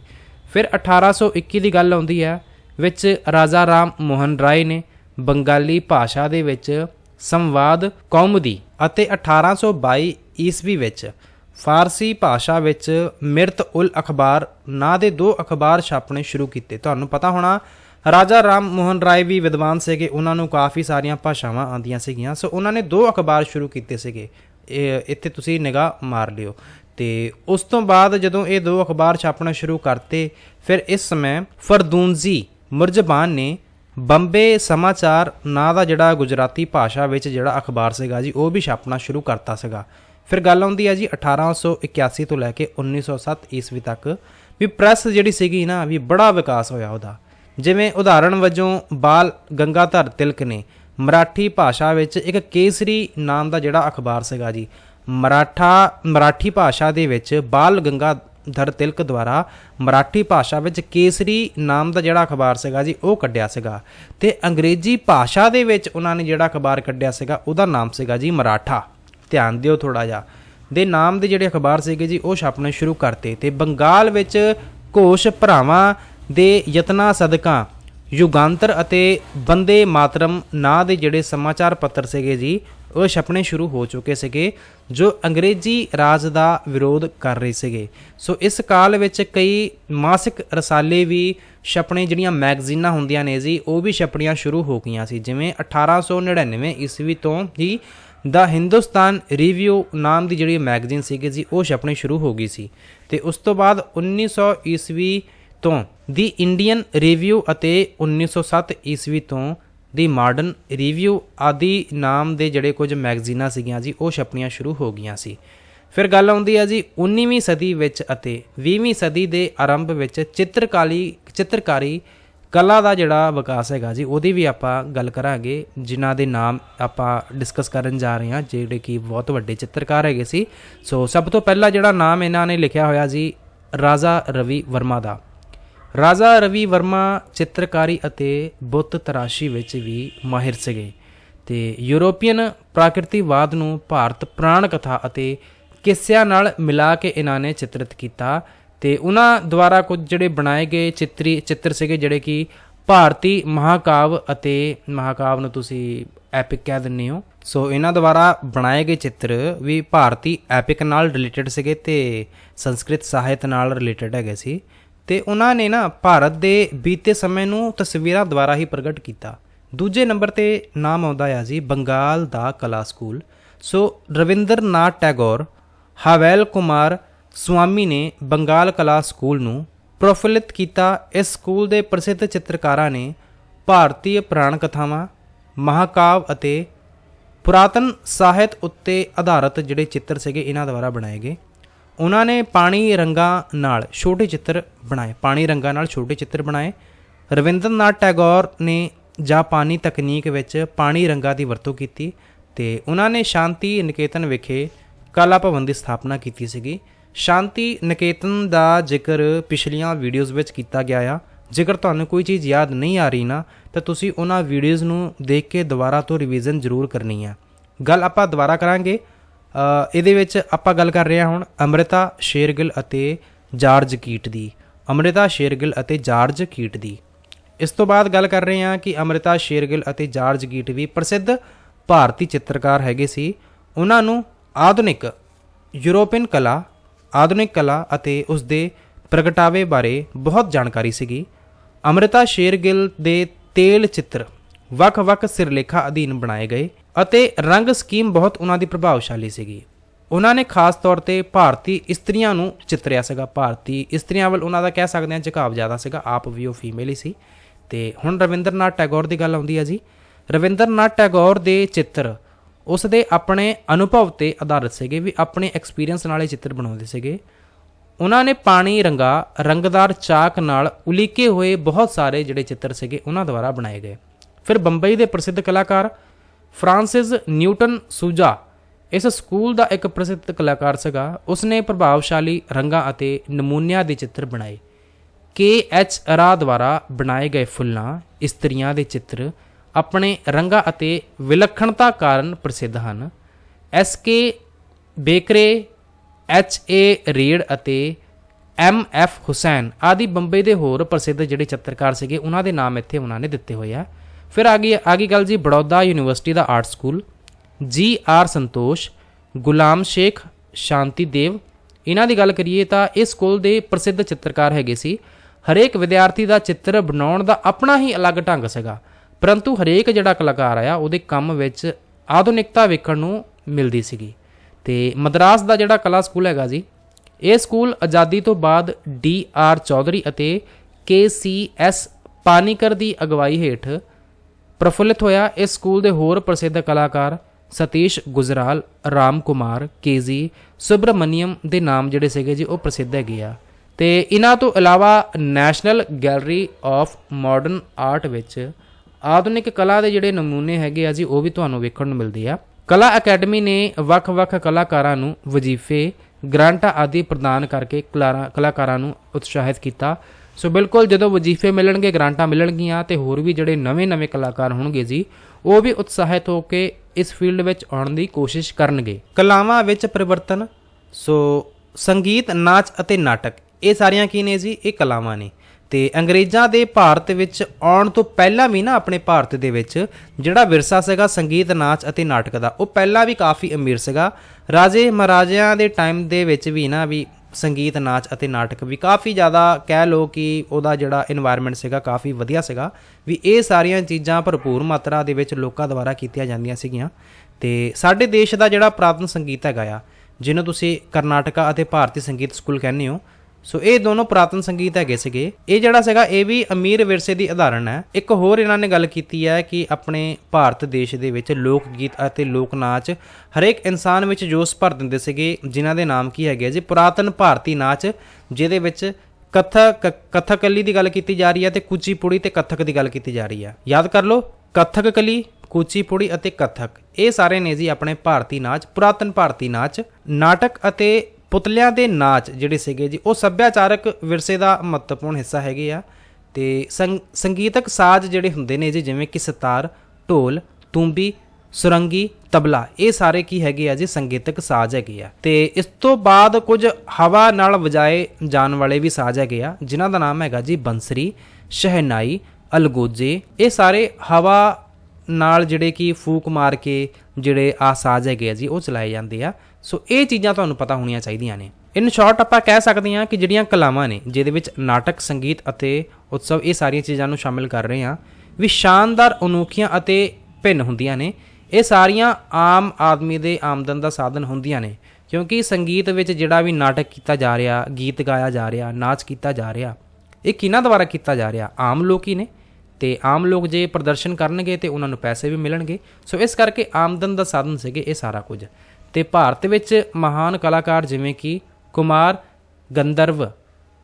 ਫਿਰ 1821 ਦੀ ਗੱਲ ਆਉਂਦੀ ਹੈ, ਵਿੱਚ ਰਾਜਾ ਰਾਮ ਮੋਹਨ ਰਾਏ ਨੇ ਬੰਗਾਲੀ ਭਾਸ਼ਾ ਦੇ ਵਿੱਚ ਸੰਵਾਦ, ਕੌਮਦੀ ਅਤੇ 1822 ਈਸਵੀ ਵਿੱਚ ਫਾਰਸੀ ਭਾਸ਼ਾ ਵਿੱਚ ਮਿਰਤ ਉਲ ਅਖਬਾਰ ਨਾਂ ਦੇ ਦੋ ਅਖਬਾਰ ਛਾਪਣੇ ਸ਼ੁਰੂ ਕੀਤੇ। ਤੁਹਾਨੂੰ ਪਤਾ ਹੋਣਾ, ਰਾਜਾ ਰਾਮ ਮੋਹਨ ਰਾਏ ਵੀ ਵਿਦਵਾਨ ਸੀਗੇ, ਉਹਨਾਂ ਨੂੰ ਕਾਫੀ ਸਾਰੀਆਂ ਭਾਸ਼ਾਵਾਂ ਆਉਂਦੀਆਂ ਸੀਗੀਆਂ। ਸੋ ਉਹਨਾਂ ਨੇ ਦੋ ਅਖਬਾਰ ਸ਼ੁਰੂ ਕੀਤੇ ਸੀਗੇ ਇੱਥੇ ਤੁਸੀਂ ਨਿਗਾਹ ਮਾਰ ਲਿਓ। ਤੇ ਉਸ ਤੋਂ ਬਾਅਦ ਜਦੋਂ ਇਹ ਦੋ ਅਖਬਾਰ ਛਾਪਣਾ ਸ਼ੁਰੂ ਕਰਤੇ, ਫਿਰ ਇਸ ਸਮੇਂ ਫਰਦੂਨਜ਼ੀ ਮੁਰਜਬਾਨ ਨੇ ਬੰਬੇ ਸਮਾਚਾਰ ਨਾਂ ਦਾ ਜਿਹੜਾ ਗੁਜਰਾਤੀ ਭਾਸ਼ਾ ਵਿੱਚ ਜਿਹੜਾ ਅਖਬਾਰ ਸੀਗਾ ਜੀ, ਉਹ ਵੀ ਛਾਪਣਾ ਸ਼ੁਰੂ ਕਰਤਾ ਸੀਗਾ। ਫਿਰ ਗੱਲ ਆਉਂਦੀ ਹੈ ਜੀ 1881 ਤੋਂ ਲੈ ਕੇ 1907 ਈਸਵੀ ਤੱਕ ਵੀ ਪ੍ਰੈਸ ਜਿਹੜੀ ਸੀਗੀ ਨਾ, ਵੀ ਬੜਾ ਵਿਕਾਸ ਹੋਇਆ ਉਹਦਾ। ਜਿਵੇਂ ਉਦਾਹਰਣ ਵਜੋਂ ਬਾਲ ਗੰਗਾਧਰ ਤਿਲਕ ਨੇ ਮਰਾਠੀ ਭਾਸ਼ਾ ਵਿੱਚ ਇੱਕ ਕੇਸਰੀ ਨਾਮ ਦਾ ਜਿਹੜਾ ਅਖਬਾਰ ਸੀਗਾ ਜੀ। ਮਰਾਠਾ, ਮਰਾਠੀ ਭਾਸ਼ਾ ਦੇ ਵਿੱਚ ਬਾਲ ਗੰਗਾਧਰ ਤਿਲਕ ਦੁਆਰਾ ਮਰਾਠੀ ਭਾਸ਼ਾ ਵਿੱਚ ਕੇਸਰੀ ਨਾਮ ਦਾ ਜਿਹੜਾ ਅਖਬਾਰ ਸੀਗਾ ਜੀ, ਉਹ ਕੱਢਿਆ ਸੀਗਾ। ਤੇ ਅੰਗਰੇਜ਼ੀ ਭਾਸ਼ਾ ਦੇ ਵਿੱਚ ਉਹਨਾਂ ਨੇ ਜਿਹੜਾ ਅਖਬਾਰ ਕੱਢਿਆ ਸੀਗਾ, ਉਹਦਾ ਨਾਮ ਸੀਗਾ ਜੀ ਮਰਾਠਾ। ਧਿਆਨ ਦਿਓ ਥੋੜਾ ਜਿਹਾ। ਦੇ ਨਾਮ ਦੇ ਜਿਹੜੇ ਅਖਬਾਰ ਸੀਗੇ ਜੀ, ਉਹ ਛਾਪਣੇ ਸ਼ੁਰੂ ਕਰਤੇ। ਤੇ ਬੰਗਾਲ ਵਿੱਚ ਘੋਸ਼ ਭਰਾਵਾਂ ਦੇ ਯਤਨਾ ਸਦਕਾ ਯੁਗਾਂਤਰ ਅਤੇ ਬੰਦੇ ਮਾਤਰਮ ਨਾਂ ਦੇ ਜਿਹੜੇ ਸਮਾਚਾਰ ਪੱਤਰ ਸੀਗੇ ਜੀ, ਉਹ ਛਪਣੇ ਸ਼ੁਰੂ ਹੋ ਚੁੱਕੇ ਸੀਗੇ, ਜੋ ਅੰਗਰੇਜ਼ੀ ਰਾਜ ਦਾ ਵਿਰੋਧ ਕਰ ਰਹੇ ਸੀਗੇ। ਸੋ ਇਸ ਕਾਲ ਵਿੱਚ ਕਈ ਮਾਸਿਕ ਰਸਾਲੇ ਵੀ ਛਪਣੇ ਜਿਹੜੀਆਂ ਮੈਗਜ਼ੀਨਾਂ ਹੁੰਦੀਆਂ ਨੇ ਜੀ, ਉਹ ਵੀ ਛਪਣੀਆਂ ਸ਼ੁਰੂ ਹੋ ਗਈਆਂ ਸੀ। ਜਿਵੇਂ 1899 ਈਸਵੀ ਤੋਂ ਹੀ ਦਾ ਹਿੰਦੁਸਤਾਨ ਰਿਵਿਊ ਨਾਮ ਦੀ ਜਿਹੜੀ ਮੈਗਜ਼ੀਨ ਸੀਗੀ ਜੀ, ਉਹ ਛਪਣੀ ਸ਼ੁਰੂ ਹੋ ਗਈ ਸੀ। ਤੇ ਉਸ ਤੋਂ ਬਾਅਦ 1900 ਈਸਵੀ ਤੋਂ ਦੀ ਇੰਡੀਅਨ ਰਿਵਿਊ ਅਤੇ 1907 ਈਸਵੀ ਤੋਂ ਦੀ ਮਾਡਰਨ ਰਿਵਿਊ ਆਦਿ ਨਾਮ ਦੇ ਜਿਹੜੇ ਕੁਝ ਮੈਗਜ਼ੀਨਾਂ ਸੀਗੀਆਂ ਜੀ, ਉਹ ਛਪਣੀਆਂ ਸ਼ੁਰੂ ਹੋ ਗਈਆਂ ਸੀ। ਫਿਰ ਗੱਲ ਆਉਂਦੀ ਹੈ ਜੀ 19ਵੀਂ ਸਦੀ ਵਿੱਚ ਅਤੇ 20ਵੀਂ ਸਦੀ ਦੇ ਆਰੰਭ ਵਿੱਚ ਚਿੱਤਰਕਾਰੀ ਚਿੱਤਰਕਾਰੀ ਕਲਾ ਦਾ ਜਿਹੜਾ ਵਿਕਾਸ ਹੈਗਾ ਜੀ, ਉਹਦੀ ਵੀ ਆਪਾਂ ਗੱਲ ਕਰਾਂਗੇ, ਜਿਨ੍ਹਾਂ ਦੇ ਨਾਮ ਆਪਾਂ ਡਿਸਕਸ ਕਰਨ ਜਾ ਰਹੇ ਹਾਂ, ਜਿਹੜੇ ਕਿ ਬਹੁਤ ਵੱਡੇ ਚਿੱਤਰਕਾਰ ਹੈਗੇ ਸੀ। ਸੋ ਸਭ ਤੋਂ ਪਹਿਲਾ ਜਿਹੜਾ ਨਾਮ ਇਹਨਾਂ ਨੇ ਲਿਖਿਆ ਹੋਇਆ ਜੀ, ਰਾਜਾ ਰਵੀ ਵਰਮਾ ਦਾ। ਰਾਜਾ ਰਵੀ ਵਰਮਾ ਚਿੱਤਰਕਾਰੀ ਅਤੇ ਬੁੱਤ ਤਰਾਸ਼ੀ ਵਿੱਚ ਵੀ ਮਾਹਿਰ ਸੀਗੇ ਤੇ ਯੂਰੋਪੀਅਨ ਪ੍ਰਾਕਿਰਤੀਵਾਦ ਨੂੰ ਭਾਰਤ ਪ੍ਰਾਣ ਕਥਾ ਅਤੇ ਕਿੱਸਿਆਂ ਨਾਲ ਮਿਲਾ ਕੇ ਇਹਨਾਂ ਨੇ ਚਿਤਰਿਤ ਕੀਤਾ ਤੇ ਉਹਨਾਂ ਦੁਆਰਾ ਕੁਝ ਜਿਹੜੇ ਬਣਾਏ ਗਏ ਚਿੱਤਰੀ ਚਿੱਤਰ ਸੀਗੇ ਜਿਹੜੇ ਕਿ ਭਾਰਤੀ ਮਹਾਕਾਵ ਅਤੇ ਮਹਾਕਾਵ ਨੂੰ ਤੁਸੀਂ ਐਪਿਕ ਕਹਿ ਦਿੰਦੇ ਹੋ। ਸੋ ਇਹਨਾਂ ਦੁਆਰਾ ਬਣਾਏ ਗਏ ਚਿੱਤਰ ਵੀ ਭਾਰਤੀ ਐਪਿਕ ਨਾਲ ਰਿਲੇਟਡ ਸੀਗੇ ਤੇ ਸੰਸਕ੍ਰਿਤ ਸਾਹਿਤ ਨਾਲ ਰਿਲੇਟਡ ਹੈਗੇ ਸੀ। ਤੇ ਉਹਨਾਂ ਨੇ ਨਾ ਭਾਰਤ ਦੇ ਬੀਤੇ ਸਮੇਂ ਨੂੰ ਤਸਵੀਰਾਂ ਦੁਆਰਾ ਹੀ ਪ੍ਰਗਟ ਕੀਤਾ। ਦੂਜੇ ਨੰਬਰ ਤੇ ਨਾਮ ਆਉਂਦਾ ਆ ਜੀ, ਬੰਗਾਲ ਦਾ ਕਲਾ school. So Rabindranath Tagore, Havell Kumar Swami ਨੇ ਬੰਗਾਲ ਕਲਾ ਸਕੂਲ ਨੂੰ ਪ੍ਰਫੁੱਲਿਤ ਕੀਤਾ। ਇਸ ਸਕੂਲ ਦੇ ਪ੍ਰਸਿੱਧ ਚਿੱਤਰਕਾਰਾਂ ਨੇ ਭਾਰਤੀ ਪੁਰਾਣ ਕਥਾਵਾਂ, ਮਹਾਕਾਵ ਅਤੇ ਪੁਰਾਤਨ ਸਾਹਿਤ ਉੱਤੇ ਆਧਾਰਿਤ ਜਿਹੜੇ ਚਿੱਤਰ ਸੀਗੇ, ਇਹਨਾਂ ਦੁਆਰਾ ਬਣਾਏ ਗਏ। ਉਹਨਾਂ ਨੇ ਪਾਣੀ ਰੰਗਾਂ ਨਾਲ ਛੋਟੇ ਚਿੱਤਰ ਬਣਾਏ। ਪਾਣੀ ਰੰਗਾਂ ਨਾਲ ਛੋਟੇ ਚਿੱਤਰ ਬਣਾਏ। ਰਵਿੰਦਰਨਾਥ ਟੈਗੋਰ ਨੇ ਜਾਪਾਨੀ ਤਕਨੀਕ ਵਿੱਚ ਪਾਣੀ ਰੰਗਾਂ ਦੀ ਵਰਤੋਂ ਕੀਤੀ ਤੇ ਉਹਨਾਂ ਨੇ ਸ਼ਾਂਤੀ ਨਿਕੇਤਨ ਵਿਖੇ ਕਲਾ ਭਵਨ ਦੀ ਸਥਾਪਨਾ ਕੀਤੀ ਸੀਗੀ। ਸ਼ਾਂਤੀ ਨਿਕੇਤਨ ਦਾ ਜ਼ਿਕਰ ਪਿਛਲੀਆਂ ਵੀਡੀਓਜ਼ ਵਿੱਚ ਕੀਤਾ ਗਿਆ ਆ। ਜੇਕਰ ਤੁਹਾਨੂੰ ਕੋਈ ਚੀਜ਼ ਯਾਦ ਨਹੀਂ ਆ ਰਹੀ ਨਾ, ਤਾਂ ਤੁਸੀਂ ਉਹਨਾਂ ਵੀਡੀਓਜ਼ ਨੂੰ ਦੇਖ ਕੇ ਦੁਬਾਰਾ ਤੋਂ ਰਿਵੀਜ਼ਨ ਜ਼ਰੂਰ ਕਰਨੀ ਆ। ਗੱਲ ਆਪਾਂ ਦੁਬਾਰਾ ਕਰਾਂਗੇ। ਇਹਦੇ ਵਿੱਚ ਆਪਾਂ ਗੱਲ ਕਰ ਰਹੇ ਹਾਂ ਹੁਣ ਅੰਮ੍ਰਿਤਾ, ਸ਼ੇਰਗਿਲ ਅਤੇ ਜਾਰਜ ਕੀਟ ਦੀ। ਅੰਮ੍ਰਿਤਾ, ਸ਼ੇਰਗਿਲ ਅਤੇ ਜਾਰਜ ਕੀਟ ਦੀ। ਇਸ ਤੋਂ ਬਾਅਦ ਗੱਲ ਕਰ ਰਹੇ ਹਾਂ ਕਿ ਅੰਮ੍ਰਿਤਾ, ਸ਼ੇਰਗਿਲ ਅਤੇ ਜਾਰਜ ਕੀਟ ਵੀ ਪ੍ਰਸਿੱਧ ਭਾਰਤੀ ਚਿੱਤਰਕਾਰ ਹੈਗੇ ਸੀ। ਉਹਨਾਂ ਨੂੰ ਆਧੁਨਿਕ ਯੂਰੋਪੀਅਨ ਕਲਾ, ਆਧੁਨਿਕ ਕਲਾ ਅਤੇ ਉਸ ਦੇ ਪ੍ਰਗਟਾਵੇ ਬਾਰੇ ਬਹੁਤ ਜਾਣਕਾਰੀ ਸੀਗੀ। ਅੰਮ੍ਰਿਤਾ, ਸ਼ੇਰਗਿਲ ਦੇ ਤੇਲ ਚਿੱਤਰ ਵੱਖ-ਵੱਖ ਸਿਰਲੇਖਾ ਅਧੀਨ ਬਣਾਏ ਗਏ। ਅਤੇ ਰੰਗ ਸਕੀਮ ਬਹੁਤ ਉਹਨਾਂ ਦੀ ਪ੍ਰਭਾਵਸ਼ਾਲੀ ਸੀਗੀ। ਉਹਨਾਂ ਨੇ ਖਾਸ ਤੌਰ ਤੇ ਭਾਰਤੀ ਇਸਤਰੀਆਂ ਨੂੰ ਚਿੱਤਰਿਆ ਸੀਗਾ। ਭਾਰਤੀ ਇਸਤਰੀਆਂ ਵੱਲ ਉਹਨਾਂ ਦਾ ਕਹਿ ਸਕਦੇ ਹਾਂ ਝੁਕਾਵ ਜ਼ਿਆਦਾ ਸੀਗਾ। ਆਪ ਵੀ ਉਹ ਫੀਮੇਲ ਹੀ ਸੀ। ਤੇ ਹੁਣ ਰਵਿੰਦਰਨਾਥ ਟੈਗੋਰ ਦੀ ਗੱਲ ਆਉਂਦੀ ਹੈ ਜੀ। ਰਵਿੰਦਰਨਾਥ ਟੈਗੋਰ ਦੇ ਚਿੱਤਰ ਉਸ ਦੇ ਆਪਣੇ ਅਨੁਭਵ ਤੇ ਆਧਾਰਿਤ ਸੀਗੇ ਵੀ ਆਪਣੇ ਐਕਸਪੀਰੀਅੰਸ ਨਾਲ ਇਹ ਚਿੱਤਰ ਬਣਾਉਂਦੇ ਸੀਗੇ। ਉਹਨਾਂ ਨੇ ਪਾਣੀ ਰੰਗਾ, ਰੰਗਦਾਰ ਚਾਕ ਨਾਲ ਉਲੀਕੇ ਹੋਏ ਬਹੁਤ ਸਾਰੇ ਜਿਹੜੇ ਚਿੱਤਰ ਸੀਗੇ ਉਹਨਾਂ ਦੁਆਰਾ ਬਣਾਏ ਗਏ। ਫਿਰ ਬੰਬਈ ਦੇ ਪ੍ਰਸਿੱਧ ਕਲਾਕਾਰ ਫ੍ਰਾਂਸਿਸ ਨਿਊਟਨ ਸੂਜਾ, ਇਸ ਸਕੂਲ ਦਾ ਇੱਕ ਪ੍ਰਸਿੱਧ ਕਲਾਕਾਰ ਸੀਗਾ। ਉਸਨੇ ਪ੍ਰਭਾਵਸ਼ਾਲੀ ਰੰਗਾਂ ਅਤੇ ਨਮੂਨਿਆਂ ਦੇ ਚਿੱਤਰ ਬਣਾਏ। ਕੇ ਐਚ ਅਰਾ ਦੁਆਰਾ ਬਣਾਏ ਗਏ ਫੁੱਲਾਂ, ਇਸਤਰੀਆਂ ਦੇ ਚਿੱਤਰ ਆਪਣੇ ਰੰਗਾਂ ਅਤੇ ਵਿਲੱਖਣਤਾ ਕਾਰਨ ਪ੍ਰਸਿੱਧ ਹਨ। S K Bakre, H A read ਅਤੇ ਐਮ ਐਫ ਹੁਸੈਨ ਆਦਿ ਬੰਬਈ ਦੇ ਹੋਰ ਪ੍ਰਸਿੱਧ ਜਿਹੜੇ ਚਿੱਤਰਕਾਰ ਸੀਗੇ, ਉਹਨਾਂ ਦੇ ਨਾਮ ਇੱਥੇ ਉਹਨਾਂ ਨੇ ਦਿੱਤੇ ਹੋਏ ਆ। ਫਿਰ ਆ ਗਈ ਆ ਗਈ ਗੱਲ ਜੀ ਬੜੌਦਾ ਯੂਨੀਵਰਸਿਟੀ ਦਾ art school. G R Santosh, Gulam Sheikh, Shanti Dev. ਇਹਨਾਂ ਦੀ ਗੱਲ ਕਰੀਏ ਤਾਂ ਇਸ ਸਕੂਲ ਦੇ ਪ੍ਰਸਿੱਧ ਚਿੱਤਰਕਾਰ ਹੈਗੇ ਸੀ। ਹਰੇਕ ਵਿਦਿਆਰਥੀ ਦਾ ਚਿੱਤਰ ਬਣਾਉਣ ਦਾ ਆਪਣਾ ਹੀ ਅਲੱਗ ਢੰਗ ਸੀਗਾ। ਪਰੰਤੂ ਹਰੇਕ ਜਿਹੜਾ ਕਲਾਕਾਰ ਆਇਆ, ਉਹਦੇ ਕੰਮ ਵਿੱਚ ਆਧੁਨਿਕਤਾ ਵੇਖਣ ਨੂੰ ਮਿਲਦੀ ਸੀਗੀ। ਤੇ ਮਦਰਾਸ ਦਾ ਜਿਹੜਾ ਕਲਾ ਸਕੂਲ ਹੈਗਾ ਜੀ, ਇਹ ਸਕੂਲ ਆਜ਼ਾਦੀ ਤੋਂ ਬਾਅਦ ਡੀ ਆਰ ਚੌਧਰੀ ਅਤੇ ਕੇ ਸੀ ਐਸ ਪਾਨੀਕਰ ਦੀ ਅਗਵਾਈ ਹੇਠ ਪ੍ਰਫੁੱਲਿਤ ਹੋਇਆ ਇਸ ਸਕੂਲ ਦੇ ਹੋਰ ਪ੍ਰਸਿੱਧ ਕਲਾਕਾਰ ਸਤੀਸ਼ ਗੁਜਰਾਲ, ਰਾਮ ਕੁਮਾਰ, ਕੇਜੀ ਸੁਬਰਮਨੀਅਮ ਦੇ ਨਾਮ ਜਿਹੜੇ ਸੀਗੇ ਜੀ, ਉਹ ਪ੍ਰਸਿੱਧ ਹੈਗੇ ਆ। ਤੇ ਇਹਨਾਂ ਤੋਂ ਇਲਾਵਾ national gallery of modern art ਵਿੱਚ ਆਧੁਨਿਕ ਕਲਾ ਦੇ ਜਿਹੜੇ ਨਮੂਨੇ ਹੈਗੇ ਆ ਜੀ, ਉਹ ਵੀ ਤੁਹਾਨੂੰ ਵੇਖਣ ਨੂੰ ਮਿਲਦੇ ਆ। ਕਲਾ ਅਕੈਡਮੀ ਨੇ ਵੱਖ-ਵੱਖ ਕਲਾਕਾਰਾਂ ਨੂੰ ਵਜ਼ੀਫੇ, ਗ੍ਰਾਂਟਾਂ ਆਦਿ ਪ੍ਰਦਾਨ ਕਰਕੇ ਕਲਾਰਾ- ਕਲਾਕਾਰਾਂ ਨੂੰ ਉਤਸ਼ਾਹਿਤ ਕੀਤਾ। ਸੋ ਬਿਲਕੁਲ ਜਦੋਂ ਵਜ਼ੀਫੇ ਮਿਲਣਗੇ, ਗ੍ਰਾਂਟਾਂ ਮਿਲਣਗੀਆਂ ਤੇ ਹੋਰ ਵੀ ਜਿਹੜੇ ਨਵੇਂ-ਨਵੇਂ ਕਲਾਕਾਰ ਹੋਣਗੇ ਜੀ, ਉਹ ਵੀ ਉਤਸ਼ਾਹਿਤ ਹੋ ਕੇ ਇਸ ਫੀਲਡ ਵਿੱਚ ਆਉਣ ਦੀ ਕੋਸ਼ਿਸ਼ ਕਰਨਗੇ। ਕਲਾਵਾਂ ਵਿੱਚ ਪਰਿਵਰਤਨ, ਸੋ ਸੰਗੀਤ, ਨਾਚ ਅਤੇ ਨਾਟਕ, ਇਹ ਸਾਰੀਆਂ ਕੀ ਨੇ ਜੀ? ਇਹ ਕਲਾਵਾਂ ਨੇ। ਤੇ ਅੰਗਰੇਜ਼ਾਂ ਦੇ ਭਾਰਤ ਵਿੱਚ ਆਉਣ ਤੋਂ ਪਹਿਲਾਂ ਵੀ ਨਾ ਆਪਣੇ ਭਾਰਤ ਦੇ ਵਿੱਚ ਜਿਹੜਾ ਵਿਰਸਾ ਸੀਗਾ ਸੰਗੀਤ, ਨਾਚ ਅਤੇ ਨਾਟਕ ਦਾ, ਉਹ ਪਹਿਲਾਂ ਵੀ ਕਾਫੀ ਅਮੀਰ ਸੀਗਾ। ਰਾਜੇ ਮਹਾਰਾਜਿਆਂ ਦੇ ਟਾਈਮ ਦੇ ਵਿੱਚ ਵੀ ਨਾ ਵੀ ਸੰਗੀਤ, ਨਾਚ ਅਤੇ ਨਾਟਕ ਵੀ ਕਾਫੀ ਜ਼ਿਆਦਾ ਕਹਿ ਲੋ ਕਿ ਉਹਦਾ ਜਿਹੜਾ এনवायरमेंट ਸੀਗਾ ਕਾਫੀ ਵਧੀਆ ਸੀਗਾ। ਵੀ ਇਹ ਸਾਰੀਆਂ ਚੀਜ਼ਾਂ ਭਰਪੂਰ ਮਾਤਰਾ ਦੇ ਵਿੱਚ ਲੋਕਾਂ ਦੁਆਰਾ ਕੀਤੀਆਂ ਜਾਂਦੀਆਂ ਸੀਗੀਆਂ। ਤੇ ਸਾਡੇ ਦੇਸ਼ ਦਾ ਜਿਹੜਾ ਪ੍ਰਾਤਨ ਸੰਗੀਤ ਹੈਗਾ ਆ, ਜਿਹਨੂੰ ਤੁਸੀਂ ਕਰਨਾਟਕਾ ਅਤੇ ਭਾਰਤੀ ਸੰਗੀਤ ਸਕੂਲ ਕਹਿੰਦੇ ਹੋ ਸੋ ਇਹ ਦੋਨੋਂ ਪ੍ਰਾਤਨ ਸੰਗੀਤ ਹੈਗੇ ਸੀਗੇ। ਇਹ ਜਿਹੜਾ ਸੀਗਾ, ਇਹ ਵੀ ਅਮੀਰ ਵਿਰਸੇ ਦੀ ਉਦਾਹਰਣ ਹੈ। ਇੱਕ ਹੋਰ ਇਹਨਾਂ ਨੇ ਗੱਲ ਕੀਤੀ ਹੈ ਕਿ ਆਪਣੇ ਭਾਰਤ ਦੇਸ਼ ਦੇ ਵਿੱਚ ਲੋਕ ਗੀਤ ਅਤੇ ਲੋਕ ਨਾਚ ਹਰੇਕ ਇਨਸਾਨ ਵਿੱਚ ਜੋਸ਼ ਭਰ ਦਿੰਦੇ ਸੀਗੇ, ਜਿਨ੍ਹਾਂ ਦੇ ਨਾਮ ਕੀ ਹੈਗੇ ਜੀ? ਪੁਰਾਤਨ ਭਾਰਤੀ ਨਾਚ, ਜਿਹਦੇ ਵਿੱਚ ਕਥਕ ਕਥਕਲੀ ਦੀ ਗੱਲ ਕੀਤੀ ਜਾ ਰਹੀ ਹੈ ਤੇ ਕੁਚੀਪੁੜੀ ਤੇ ਕਥਕ ਦੀ ਗੱਲ ਕੀਤੀ ਜਾ ਰਹੀ ਹੈ। ਯਾਦ ਕਰ ਲਓ ਕਥਕਲੀ ਕੁਚੀਪੁੜੀ ਅਤੇ ਕਥਕ। ਇਹ ਸਾਰੇ ਨੇ ਜੀ ਆਪਣੇ ਭਾਰਤੀ ਨਾਚ, ਪੁਰਾਤਨ ਭਾਰਤੀ ਨਾਚ, ਨਾਟਕ ਅਤੇ ਪੁਤਲਿਆਂ ਦੇ ਨਾਚ ਜਿਹੜੇ ਸੀਗੇ ਜੀ, ਉਹ ਸੱਭਿਆਚਾਰਕ ਵਿਰਸੇ ਦਾ ਮਹੱਤਵਪੂਰਨ ਹਿੱਸਾ ਹੈਗੇ ਆ। ਤੇ ਸੰਗੀਤਕ ਸਾਜ਼ ਜਿਹੜੇ ਹੁੰਦੇ ਨੇ ਜੀ, ਜਿਵੇਂ ਕਿ ਸਿਤਾਰ, ਢੋਲ, ਤੂੰਬੀ, ਸੁਰੰਗੀ, ਤਬਲਾ, ਇਹ ਸਾਰੇ ਕੀ ਹੈਗੇ ਆ ਜੀ, ਸੰਗੀਤਕ ਸਾਜ਼ ਹੈਗੇ ਆ। ਤੇ ਇਸ ਤੋਂ ਬਾਅਦ ਕੁਝ ਹਵਾ ਨਾਲ ਵਜਾਏ ਜਾਣ ਵਾਲੇ ਵੀ ਸਾਜ਼ ਹੈਗੇ ਆ, ਜਿਨ੍ਹਾਂ ਦਾ ਨਾਮ ਹੈਗਾ ਜੀ, ਬੰਸਰੀ, ਸ਼ਹਿਨਾਈ, ਅਲਗੋਜੇ। ਇਹ ਸਾਰੇ ਹਵਾ ਨਾਲ ਜਿਹੜੇ ਕਿ ਫੂਕ ਮਾਰ ਕੇ ਜਿਹੜੇ ਆ ਸਾਜ਼ ਹੈਗੇ ਆ ਜੀ, ਉਹ ਚਲਾਏ ਜਾਂਦੇ ਆ। ਸੋ ਇਹ ਚੀਜ਼ਾਂ ਤੁਹਾਨੂੰ ਪਤਾ ਹੋਣੀਆਂ ਚਾਹੀਦੀਆਂ ਨੇ। ਇਨ ਸ਼ਾਰਟ ਆਪਾਂ ਕਹਿ ਸਕਦੇ ਹਾਂ ਕਿ ਜਿਹੜੀਆਂ ਕਲਾਵਾਂ ਨੇ, ਜਿਹਦੇ ਵਿੱਚ ਨਾਟਕ, ਸੰਗੀਤ ਅਤੇ ਉਤਸਵ, ਇਹ ਸਾਰੀਆਂ ਚੀਜ਼ਾਂ ਨੂੰ ਸ਼ਾਮਿਲ ਕਰ ਰਹੇ ਹਾਂ, ਵੀ ਸ਼ਾਨਦਾਰ ਅਨੋਖੀਆਂ ਅਤੇ ਭਿੰਨ ਹੁੰਦੀਆਂ ਨੇ। ਇਹ ਸਾਰੀਆਂ ਆਮ ਆਦਮੀ ਦੇ ਆਮਦਨ ਦਾ ਸਾਧਨ ਹੁੰਦੀਆਂ ਨੇ, ਕਿਉਂਕਿ ਸੰਗੀਤ ਵਿੱਚ ਜਿਹੜਾ ਵੀ ਨਾਟਕ ਕੀਤਾ ਜਾ ਰਿਹਾ, ਗੀਤ ਗਾਇਆ ਜਾ ਰਿਹਾ, ਨਾਚ ਕੀਤਾ ਜਾ ਰਿਹਾ, ਇਹ ਕਿਹਨਾਂ ਦੁਆਰਾ ਕੀਤਾ ਜਾ ਰਿਹਾ? ਆਮ ਲੋਕ ਹੀ ਨੇ। ਤੇ ਆਮ ਲੋਕ ਜੇ ਪ੍ਰਦਰਸ਼ਨ ਕਰਨਗੇ ਤੇ ਉਹਨਾਂ ਨੂੰ ਪੈਸੇ ਵੀ ਮਿਲਣਗੇ। ਸੋ ਇਸ ਕਰਕੇ ਆਮਦਨ ਦਾ ਸਾਧਨ ਸੀਗੇ ਇਹ ਸਾਰਾ ਕੁਝ। ਤੇ ਭਾਰਤ ਵਿੱਚ ਮਹਾਨ ਕਲਾਕਾਰ ਜਿਵੇਂ ਕਿ ਕੁਮਾਰ ਗੰਧਰਵ,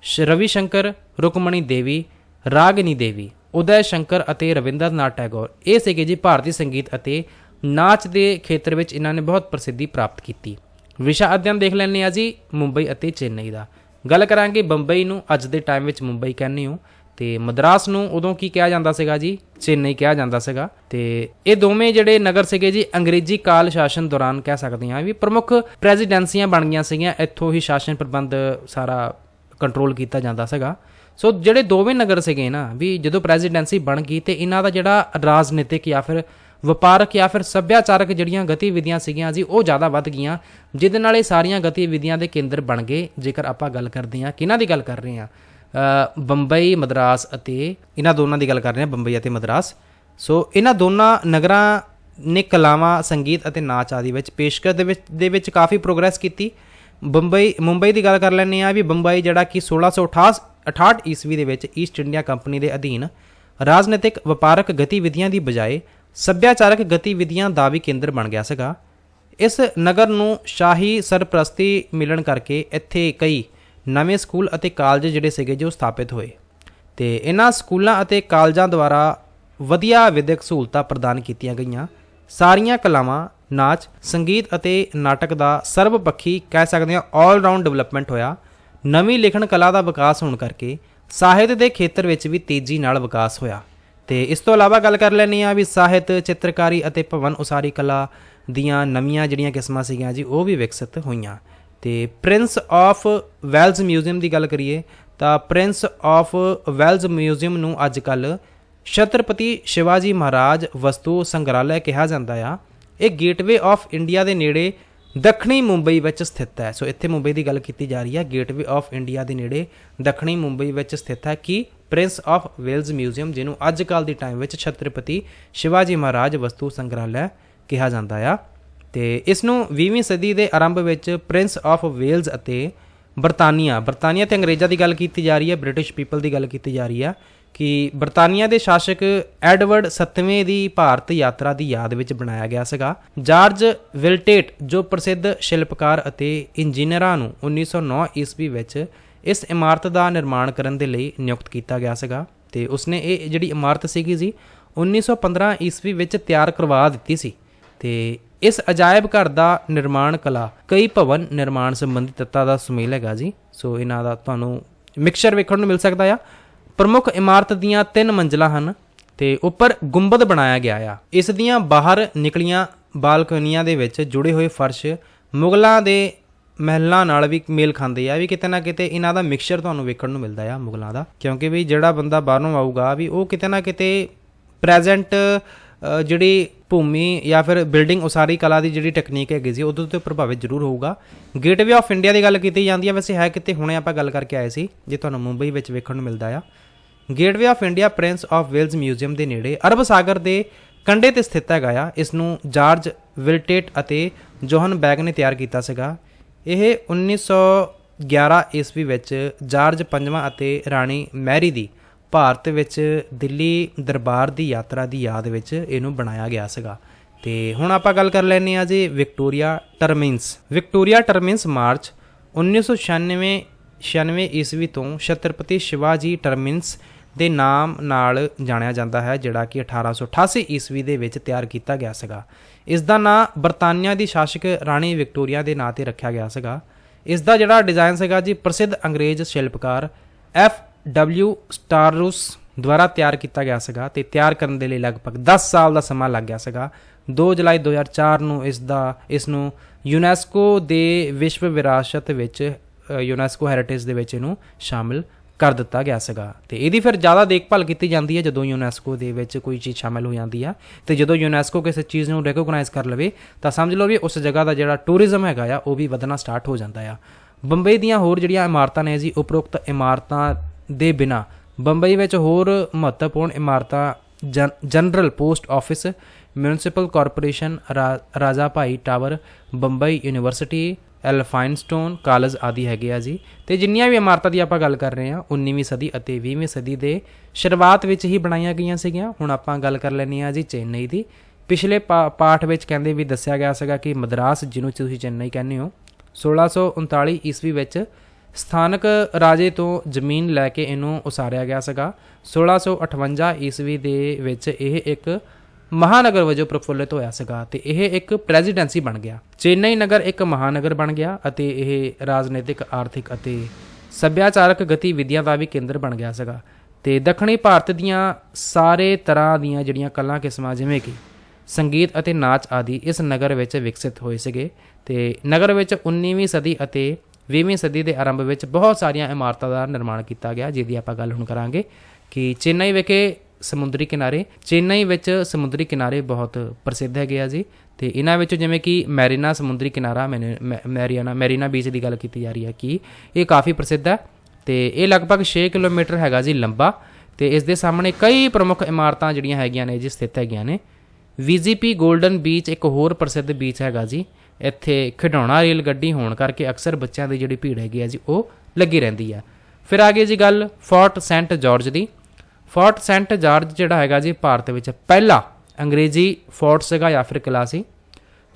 ਸ਼- ਰਵੀ ਸ਼ੰਕਰ ਰੁਕਮਣੀ ਦੇਵੀ, ਰਾਗਨੀ ਦੇਵੀ, ਉਦੈ ਸ਼ੰਕਰ ਅਤੇ ਰਵਿੰਦਰਨਾਥ ਟੈਗੋਰ। ਇਹ ਸੀਗੇ ਜੀ ਭਾਰਤੀ ਸੰਗੀਤ ਅਤੇ ਨਾਚ ਦੇ ਖੇਤਰ ਵਿੱਚ ਇਹਨਾਂ ਨੇ ਬਹੁਤ ਪ੍ਰਸਿੱਧੀ ਪ੍ਰਾਪਤ ਕੀਤੀ। ਵਿਸ਼ਾ ਅਧਿਐਨ ਦੇਖ ਲੈਂਦੇ ਆ ਜੀ, ਮੁੰਬਈ ਅਤੇ ਚੇਨਈ ਦਾ। ਗੱਲ ਕਰਾਂਗੇ ਬੰਬਈ ਨੂੰ। ਅੱਜ ਦੇ ਟਾਈਮ ਵਿੱਚ ਮੁੰਬਈ ਕਹਿੰਦੇ ਹੋ। ਤੇ ਮਦਰਾਸ ਨੂੰ ਉਦੋਂ ਕੀ ਕਿਹਾ ਜਾਂਦਾ ਸੀਗਾ ਜੀ? ਚੇਨਈ ਕਿਹਾ ਜਾਂਦਾ ਸੀਗਾ। ਤੇ ਇਹ ਦੋਵੇਂ ਜਿਹੜੇ ਨਗਰ ਸੀਗੇ ਜੀ, ਅੰਗਰੇਜ਼ੀ ਕਾਲ ਸ਼ਾਸਨ ਦੌਰਾਨ ਕਹਿ ਸਕਦੇ ਹਾਂ ਵੀ ਪ੍ਰਮੁੱਖ ਪ੍ਰੈਜ਼ੀਡੈਂਸੀਆਂ ਬਣ ਗਈਆਂ ਸੀਗੀਆਂ। ਇੱਥੋਂ ਹੀ ਸ਼ਾਸਨ ਪ੍ਰਬੰਧ ਸਾਰਾ ਕੰਟਰੋਲ ਕੀਤਾ ਜਾਂਦਾ ਸੀਗਾ। ਸੋ ਜਿਹੜੇ ਦੋਵੇਂ ਨਗਰ ਸੀਗੇ ਨਾ, ਵੀ ਜਦੋਂ ਪ੍ਰੈਜ਼ੀਡੈਂਸੀ ਬਣ ਗਈ ਤੇ ਇਹਨਾਂ ਦਾ ਜਿਹੜਾ ਰਾਜਨੀਤਿਕ ਜਾਂ ਫਿਰ ਵਪਾਰਕ ਜਾਂ ਫਿਰ ਸੱਭਿਆਚਾਰਕ ਜਿਹੜੀਆਂ ਗਤੀਵਿਧੀਆਂ ਸੀਗੀਆਂ ਜੀ, ਉਹ ਜ਼ਿਆਦਾ ਵੱਧ ਗਈਆਂ। ਜਿਹਦੇ ਨਾਲ ਇਹ ਸਾਰੀਆਂ ਗਤੀਵਿਧੀਆਂ ਦੇ ਕੇਂਦਰ ਬਣ ਗਏ। ਜੇਕਰ ਆਪਾਂ ਗੱਲ ਕਰਦੇ ਹਾਂ, ਕਿਹਨਾਂ ਦੀ ਗੱਲ ਕਰ ਰਹੇ ਹਾਂ? ਬੰਬਈ, ਮਦਰਾਸ ਅਤੇ ਇਹਨਾਂ ਦੋਨਾਂ ਦੀ ਗੱਲ ਕਰ ਰਹੇ ਹਾਂ, ਬੰਬਈ ਅਤੇ ਮਦਰਾਸ। ਸੋ ਇਹਨਾਂ ਦੋਨਾਂ ਨਗਰਾਂ ਨੇ ਕਲਾਵਾਂ, ਸੰਗੀਤ ਅਤੇ ਨਾਚ ਆਦਿ ਵਿੱਚ ਪੇਸ਼ਕਸ਼ ਦੇ ਵਿੱਚ ਦੇ ਵਿੱਚ ਕਾਫੀ ਪ੍ਰੋਗਰੈਸ ਕੀਤੀ। ਬੰਬਈ ਮੁੰਬਈ ਦੀ ਗੱਲ ਕਰ ਲੈਂਦੇ ਆ ਵੀ ਬੰਬਈ ਜਿਹੜਾ ਕਿ 1668 68 ਈਸਵੀ ਦੇ ਵਿੱਚ ਈਸਟ ਇੰਡੀਆ ਕੰਪਨੀ ਦੇ ਅਧੀਨ ਰਾਜਨੀਤਿਕ ਵਪਾਰਕ ਗਤੀਵਿਧੀਆਂ ਦੀ ਬਜਾਏ ਸੱਭਿਆਚਾਰਕ ਗਤੀਵਿਧੀਆਂ ਦਾ ਵੀ ਕੇਂਦਰ ਬਣ ਗਿਆ ਸੀਗਾ। ਇਸ ਨਗਰ ਨੂੰ ਸ਼ਾਹੀ ਸਰਪ੍ਰਸਤੀ ਮਿਲਣ ਕਰਕੇ ਇੱਥੇ ਕਈ ਨਵੇਂ ਸਕੂਲ ਅਤੇ ਕਾਲਜ ਜਿਹੜੇ ਸੀਗੇ ਜੋ ਸਥਾਪਿਤ ਹੋਏ। ਤੇ ਇਹਨਾਂ ਸਕੂਲਾਂ ਅਤੇ ਕਾਲਜਾਂ ਦੁਆਰਾ ਵਧੀਆ ਵਿਦਿਅਕ ਸਹੂਲਤਾਂ ਪ੍ਰਦਾਨ ਕੀਤੀਆਂ ਗਈਆਂ। ਸਾਰੀਆਂ ਕਲਾਵਾਂ, ਨਾਚ, ਸੰਗੀਤ ਅਤੇ ਨਾਟਕ ਦਾ ਸਰਬਪੱਖੀ ਕਹਿ ਸਕਦੇ ਹਾਂ 올 ਰਾਊਂਡ ਡਿਵੈਲਪਮੈਂਟ ਹੋਇਆ। ਨਵੀਂ ਲਿਖਣ ਕਲਾ ਦਾ ਵਿਕਾਸ ਹੋਣ ਕਰਕੇ ਸਾਹਿਤ ਦੇ ਖੇਤਰ ਵਿੱਚ ਵੀ ਤੇਜ਼ੀ ਨਾਲ ਵਿਕਾਸ ਹੋਇਆ। ਤੇ ਇਸ ਤੋਂ ਇਲਾਵਾ ਗੱਲ ਕਰ ਲੈਣੀ ਆ ਵੀ ਸਾਹਿਤ, ਚਿੱਤਰਕਾਰੀ ਅਤੇ ਭਵਨ ਉਸਾਰੀ ਕਲਾ ਦੀਆਂ ਨਵੀਆਂ ਜਿਹੜੀਆਂ ਕਿਸਮਾਂ ਸੀਗੀਆਂ ਜੀ, ਉਹ ਵੀ ਵਿਕਸਿਤ ਹੋਈਆਂ। ਤੇ ਪ੍ਰਿੰਸ ਆਫ ਵੈਲਜ਼ ਮਿਊਜ਼ੀਅਮ ਦੀ ਗੱਲ ਕਰੀਏ, ਤਾਂ ਪ੍ਰਿੰਸ ਆਫ ਵੈਲਜ਼ ਮਿਊਜ਼ੀਅਮ ਨੂੰ ਅੱਜ ਕੱਲ ਛਤਰਪਤੀ ਸ਼ਿਵਾਜੀ ਮਹਾਰਾਜ ਵਸਤੂ ਸੰਗ੍ਰਹਾਲय ਕਿਹਾ ਜਾਂਦਾ ਆ। ਇਹ ਗੇਟਵੇ ਆਫ ਇੰਡੀਆ ਦੇ ਨੇੜੇ ਦੱਖਣੀ ਮੁੰਬਈ ਵਿੱਚ ਸਥਿਤ ਹੈ। ਸੋ ਇੱਥੇ ਮੁੰਬਈ ਦੀ ਗੱਲ ਕੀਤੀ ਜਾ ਰਹੀ ਹੈ। ਗੇਟਵੇ ਆਫ ਇੰਡੀਆ ਦੇ ਨੇੜੇ ਦੱਖਣੀ ਮੁੰਬਈ ਵਿੱਚ ਸਥਿਤ ਹੈ ਕਿ ਪ੍ਰਿੰਸ ਆਫ ਵੇਲਜ਼ ਮਿਊਜ਼ੀਅਮ ਜਿਹਨੂੰ ਅੱਜ ਕੱਲ ਦੇ ਟਾਈਮ ਵਿੱਚ ਛਤਰਪਤੀ ਸ਼ਿਵਾਜੀ ਮਹਾਰਾਜ ਵਸਤੂ ਸੰਗ੍ਰਹਾਲय ਕਿਹਾ ਜਾਂਦਾ ਆ। ਤੇ ਇਸ ਨੂੰ 20ਵੀਂ ਸਦੀ ਦੇ ਆਰੰਭ ਵਿੱਚ ਪ੍ਰਿੰਸ ਆਫ ਵੇਲਜ਼ ਅਤੇ ਬਰਤਾਨੀਆ ਬਰਤਾਨੀਆ ਤੇ ਅੰਗਰੇਜ਼ਾਂ ਦੀ ਗੱਲ ਕੀਤੀ ਜਾ ਰਹੀ ਹੈ ਬ੍ਰਿਟਿਸ਼ ਪੀਪਲ ਦੀ ਗੱਲ ਕੀਤੀ ਜਾ ਰਹੀ ਹੈ ਕਿ ਬਰਤਾਨੀਆ ਦੇ ਸ਼ਾਸਕ ਐਡਵਰਡ 7ਵੇਂ ਦੀ ਭਾਰਤ ਯਾਤਰਾ ਦੀ ਯਾਦ ਵਿੱਚ ਬਣਾਇਆ ਗਿਆ ਸੀਗਾ। ਜਾਰਜ ਵਿਲਟੇਟ, ਜੋ ਪ੍ਰਸਿੱਧ ਸ਼ਿਲਪਕਾਰ ਅਤੇ ਇੰਜੀਨੀਅਰਾਂ ਨੂੰ 1909 ਈਸਵੀ ਵਿੱਚ ਇਸ ਇਮਾਰਤ ਦਾ ਨਿਰਮਾਣ ਕਰਨ ਦੇ ਲਈ ਨਿਯੁਕਤ ਕੀਤਾ ਗਿਆ ਸੀਗਾ ਤੇ ਉਸਨੇ ਇਹ ਜਿਹੜੀ ਇਮਾਰਤ ਸੀਗੀ ਜੀ 1915 ਈਸਵੀ ਵਿੱਚ ਤਿਆਰ ਕਰਵਾ ਦਿੱਤੀ ਸੀ ਤੇ ਇਸ ਅਜਾਇਬ ਘਰ ਦਾ ਨਿਰਮਾਣ ਕਲਾ ਕਈ ਭਵਨ ਨਿਰਮਾਣ ਸੰਬੰਧੀ ਤੱਤਾਂ ਦਾ ਸੁਮੇਲ ਹੈਗਾ ਜੀ। ਸੋ ਇਹਨਾਂ ਦਾ ਤੁਹਾਨੂੰ ਮਿਕਸਚਰ ਵੇਖਣ ਨੂੰ ਮਿਲ ਸਕਦਾ ਆ। ਪ੍ਰਮੁੱਖ ਇਮਾਰਤ ਦੀਆਂ ਤਿੰਨ ਮੰਜ਼ਲਾਂ ਹਨ ਤੇ ਉੱਪਰ ਗੁੰਬਦ ਬਣਾਇਆ ਗਿਆ ਆ। ਇਸ ਦੀਆਂ ਬਾਹਰ ਨਿਕਲੀਆਂ ਬਾਲਕਨੀਆਂ ਦੇ ਵਿੱਚ ਜੁੜੇ ਹੋਏ ਫਰਸ਼ ਮੁਗਲਾਂ ਦੇ ਮਹਿਲਾਂ ਨਾਲ ਵੀ ਮੇਲ ਖਾਂਦੇ ਆ। ਵੀ ਕਿਤੇ ਨਾ ਕਿਤੇ ਇਹਨਾਂ ਦਾ ਮਿਕਸਚਰ ਤੁਹਾਨੂੰ ਵੇਖਣ ਨੂੰ ਮਿਲਦਾ ਆ ਮੁਗਲਾਂ ਦਾ। ਕਿਉਂਕਿ ਵੀ ਜਿਹੜਾ ਬੰਦਾ ਬਾਹਰੋਂ ਆਊਗਾ ਵੀ ਉਹ ਕਿਤੇ ਨਾ ਕਿਤੇ ਪ੍ਰੈਜ਼ੈਂਟ ਜਿਹੜੀ ਭੂਮੀ ਜਾਂ ਫਿਰ ਬਿਲਡਿੰਗ ਉਸਾਰੀ ਕਲਾ ਦੀ ਜਿਹੜੀ ਟੈਕਨੀਕ ਹੈਗੀ ਸੀ, ਉਹਦੇ ਤੋਂ ਪ੍ਰਭਾਵਿਤ ਜ਼ਰੂਰ ਹੋਊਗਾ। ਗੇਟਵੇ ਆਫ ਇੰਡੀਆ ਦੀ ਗੱਲ ਕੀਤੀ ਜਾਂਦੀ ਹੈ, ਵੈਸੇ ਹੈ ਕਿਤੇ, ਹੁਣੇ ਆਪਾਂ ਗੱਲ ਕਰਕੇ ਆਏ ਸੀ, ਜੇ ਤੁਹਾਨੂੰ ਮੁੰਬਈ ਵਿੱਚ ਵੇਖਣ ਨੂੰ ਮਿਲਦਾ ਆ। Gateway of India Prince of Wales museum ਦੇ ਨੇੜੇ, ਅਰਬ ਸਾਗਰ ਦੇ ਕੰਢੇ ਤੇ ਸਥਿਤ ਹੈਗਾ ਆ। ਇਸ ਨੂੰ ਜਾਰਜ ਵਿਲਟੇਟ ਅਤੇ ਜੋਹਨ ਬੈਗ ਨੇ ਤਿਆਰ ਕੀਤਾ ਸੀਗਾ। ਇਹ 1911 ਈਸਵੀ ਵਿੱਚ ਜਾਰਜ ਪੰਜਵਾਂ ਅਤੇ ਰਾਣੀ ਮੈਰੀ ਦੀ ਭਾਰਤ ਵਿੱਚ ਦਿੱਲੀ ਦਰਬਾਰ ਦੀ ਯਾਤਰਾ ਦੀ ਯਾਦ ਵਿੱਚ ਇਹਨੂੰ ਬਣਾਇਆ ਗਿਆ ਸੀਗਾ। ਤੇ ਹੁਣ ਆਪਾਂ ਗੱਲ ਕਰ ਲੈਂਦੇ ਆ ਜੀ Victoria terminus. Victoria terminus March 1996 1896 ਈਸਵੀ ਤੋਂ ਛਤਰਪਤੀ ਸ਼ਿਵਾਜੀ ਟਰਮਿਨਸ ਦੇ ਨਾਮ ਨਾਲ ਜਾਣਿਆ ਜਾਂਦਾ ਹੈ, ਜਿਹੜਾ ਕਿ 1888 ਈਸਵੀ ਦੇ ਵਿੱਚ ਤਿਆਰ ਕੀਤਾ ਗਿਆ ਸੀਗਾ। ਇਸ ਦਾ ਨਾਂ ਬਰਤਾਨੀਆ ਦੀ ਸ਼ਾਸਕ ਰਾਣੀ ਵਿਕਟੋਰੀਆ ਦੇ ਨਾਂ ਤੇ ਰੱਖਿਆ ਗਿਆ ਸੀਗਾ। ਇਸ ਦਾ ਜਿਹੜਾ ਡਿਜ਼ਾਈਨ ਸੀਗਾ ਜੀ ਪ੍ਰਸਿੱਧ ਅੰਗਰੇਜ਼ ਸ਼ਿਲਪਕਾਰ ਐਫ ਡਬਲਿਊ ਸਟਾਰਰੂਸ ਦੁਆਰਾ ਤਿਆਰ ਕੀਤਾ ਗਿਆ ਸੀਗਾ ਤੇ ਤਿਆਰ ਕਰਨ ਦੇ ਲਈ ਲਗਭਗ 10 ਸਾਲ ਦਾ ਸਮਾਂ ਲੱਗ ਗਿਆ ਸੀਗਾ। 2 ਜੁਲਾਈ 2004 ਨੂੰ ਇਸ ਦਾ, ਇਸ ਨੂੰ ਯੂਨੈਸਕੋ ਦੇ ਵਿਸ਼ਵ ਵਿਰਾਸਤ ਵਿੱਚ ਯੂਨੈਸਕੋ ਹੈਰੀਟੇਜ ਦੇ ਵਿੱਚ ਇਹਨੂੰ ਸ਼ਾਮਿਲ ਕਰ ਦਿੱਤਾ ਗਿਆ ਸੀਗਾ। ਤੇ ਇਹਦੀ ਫਿਰ ਜ਼ਿਆਦਾ ਦੇਖਭਾਲ ਕੀਤੀ ਜਾਂਦੀ ਹੈ ਜਦੋਂ ਯੂਨੈਸਕੋ ਦੇ ਵਿੱਚ ਕੋਈ ਚੀਜ਼ ਸ਼ਾਮਿਲ ਹੋ ਜਾਂਦੀ ਆ। ਤੇ ਜਦੋਂ ਯੂਨੈਸਕੋ ਕਿਸੇ ਚੀਜ਼ ਨੂੰ ਰੈਕੋਗਨਾਈਜ਼ ਕਰ ਲਵੇ, ਤਾਂ ਸਮਝ ਲਓ ਵੀ ਉਸ ਜਗ੍ਹਾ ਦਾ ਜਿਹੜਾ ਟੂਰਿਜ਼ਮ ਹੈਗਾ ਆ, ਉਹ ਵੀ ਵਧਣਾ ਸਟਾਰਟ ਹੋ ਜਾਂਦਾ ਆ। ਬੰਬਈ ਦੀਆਂ ਹੋਰ ਜਿਹੜੀਆਂ ਇਮਾਰਤਾਂ ਨੇ ਜੀ, ਉਪਰੋਕਤ ਇਮਾਰਤਾਂ ਦੇ ਬਿਨਾ। ਬੰਬਈ ਵਿੱਚ ਹੋਰ ਮਹੱਤਵਪੂਰਨ ਇਮਾਰਤਾਂ, gen- general post office, municipal corporation, ਰਾ- Raja Bhai tower, Bombay university Elphinstone college ਆਦਿ ਹੈਗੇ ਆ ਜੀ। ਤੇ ਜਿੰਨੀਆਂ ਵੀ ਇਮਾਰਤਾਂ ਦੀ ਆਪਾਂ ਗੱਲ ਕਰ ਰਹੇ ਹਾਂ 19ਵੀਂ ਸਦੀ ਅਤੇ 20ਵੀਂ ਸਦੀ ਦੇ ਸ਼ੁਰੂਆਤ ਵਿੱਚ ਹੀ ਬਣਾਈਆਂ ਗਈਆਂ ਸੀਗੀਆਂ। ਹੁਣ ਆਪਾਂ ਗੱਲ ਕਰ ਲੈਣੀ ਆ ਜੀ ਚੇਨਈ ਦੀ। ਪਿਛਲੇ ਪਾ- ਪਾਠ ਵਿੱਚ ਕਹਿੰਦੇ ਵੀ ਦੱਸਿਆ ਗਿਆ ਸੀਗਾ ਕਿ ਮਦਰਾਸ, ਜਿਹਨੂੰ ਤੁਸੀਂ ਚੇਨਈ ਕਹਿੰਦੇ ਹੋ 1639 ਈਸਵੀ ਵਿੱਚ ਸਥਾਨਕ ਰਾਜੇ ਤੋਂ ਜ਼ਮੀਨ ਲੈ ਕੇ ਇਹਨੂੰ ਉਸਾਰਿਆ ਗਿਆ ਸੀਗਾ। 1658 ਈਸਵੀ ਦੇ ਵਿੱਚ ਇਹ ਇੱਕ ਮਹਾਨਗਰ ਵਜੋਂ ਪ੍ਰਫੁੱਲਿਤ ਹੋਇਆ ਸੀਗਾ ਤੇ ਇਹ ਇੱਕ ਪ੍ਰੈਜ਼ੀਡੈਂਸੀ ਬਣ ਗਿਆ। ਚੇਨਈ ਨਗਰ ਇੱਕ ਮਹਾਨਗਰ ਬਣ ਗਿਆ ਅਤੇ ਇਹ ਰਾਜਨੀਤਿਕ, ਆਰਥਿਕ ਅਤੇ ਸੱਭਿਆਚਾਰਕ ਗਤੀਵਿਧੀਆਂ ਦਾ ਵੀ ਕੇਂਦਰ ਬਣ ਗਿਆ ਸੀਗਾ ਤੇ ਦੱਖਣੀ ਭਾਰਤ ਦੀਆਂ ਸਾਰੇ ਤਰ੍ਹਾਂ ਦੀਆਂ ਜਿਹੜੀਆਂ ਕਲਾ ਕਿਸਮਾਂ ਜਿਵੇਂ ਕਿ ਸੰਗੀਤ ਅਤੇ ਨਾਚ ਆਦਿ ਇਸ ਨਗਰ ਵਿੱਚ ਵਿਕਸਿਤ ਹੋਏ ਸੀਗੇ ਤੇ ਨਗਰ ਵਿੱਚ 19ਵੀਂ ਸਦੀ ਅਤੇ 20ਵੀਂ ਸਦੀ ਦੇ ਆਰੰਭ ਵਿੱਚ ਬਹੁਤ ਸਾਰੀਆਂ ਇਮਾਰਤਾਂ ਦਾ ਨਿਰਮਾਣ ਕੀਤਾ ਗਿਆ, ਜਿਹਦੀ ਆਪਾਂ ਗੱਲ ਹੁਣ ਕਰਾਂਗੇ ਕਿ ਚੇਨਈ ਵਿਖੇ ਸਮੁੰਦਰੀ ਕਿਨਾਰੇ, ਚੇਨਈ ਵਿੱਚ ਸਮੁੰਦਰੀ ਕਿਨਾਰੇ ਬਹੁਤ ਪ੍ਰਸਿੱਧ ਹੈਗੇ ਆ ਜੀ। ਤੇ ਇਹਨਾਂ ਵਿੱਚੋਂ ਜਿਵੇਂ ਕਿ ਮੈਰੀਨਾ ਸਮੁੰਦਰੀ ਕਿਨਾਰਾ, ਮੈਨੇ- ਮੈ- ਮੈਰੀਨਾ ਮੈਰੀਨਾ ਬੀਚ ਦੀ ਗੱਲ ਕੀਤੀ ਜਾ ਰਹੀ ਹੈ ਕਿ ਇਹ ਕਾਫੀ ਪ੍ਰਸਿੱਧ ਹੈ ਤੇ ਇਹ ਲਗਭਗ 6 ਕਿਲੋਮੀਟਰ ਹੈਗਾ ਜੀ ਲੰਬਾ ਤੇ ਇਸ ਦੇ ਸਾਹਮਣੇ ਕਈ ਪ੍ਰਮੁੱਖ ਇਮਾਰਤਾਂ ਜਿਹੜੀਆਂ ਹੈਗੀਆਂ ਨੇ ਜੀ ਸਥਿਤ ਹੈਗੀਆਂ ਨੇ। ਵੀਜੀਪੀ ਗੋਲਡਨ ਬੀਚ ਇੱਕ ਹੋਰ ਪ੍ਰਸਿੱਧ ਬੀਚ ਹੈਗਾ ਜੀ ਇੱਥੇ ਖਿਡੌਣਾ ਰੇਲ ਗੱਡੀ ਹੋਣ ਕਰਕੇ ਅਕਸਰ ਬੱਚਿਆਂ ਦੀ ਜਿਹੜੀ ਭੀੜ ਹੈਗੀ ਹੈ ਜੀ, ਉਹ ਲੱਗੀ ਰਹਿੰਦੀ ਹੈ ਫਿਰ ਆ ਗਈ ਜੀ ਗੱਲ ਫੋਰਟ ਸੈਂਟ ਜਾਰਜ ਦੀ। ਫੋਰਟ ਸੈਂਟ ਜਾਰਜ ਜਿਹੜਾ ਹੈਗਾ ਜੀ, ਭਾਰਤ ਵਿੱਚ ਪਹਿਲਾ ਅੰਗਰੇਜ਼ੀ ਫੋਰਟ ਸੀਗਾ ਜਾਂ ਫਿਰ ਕਿਲਾ ਸੀ।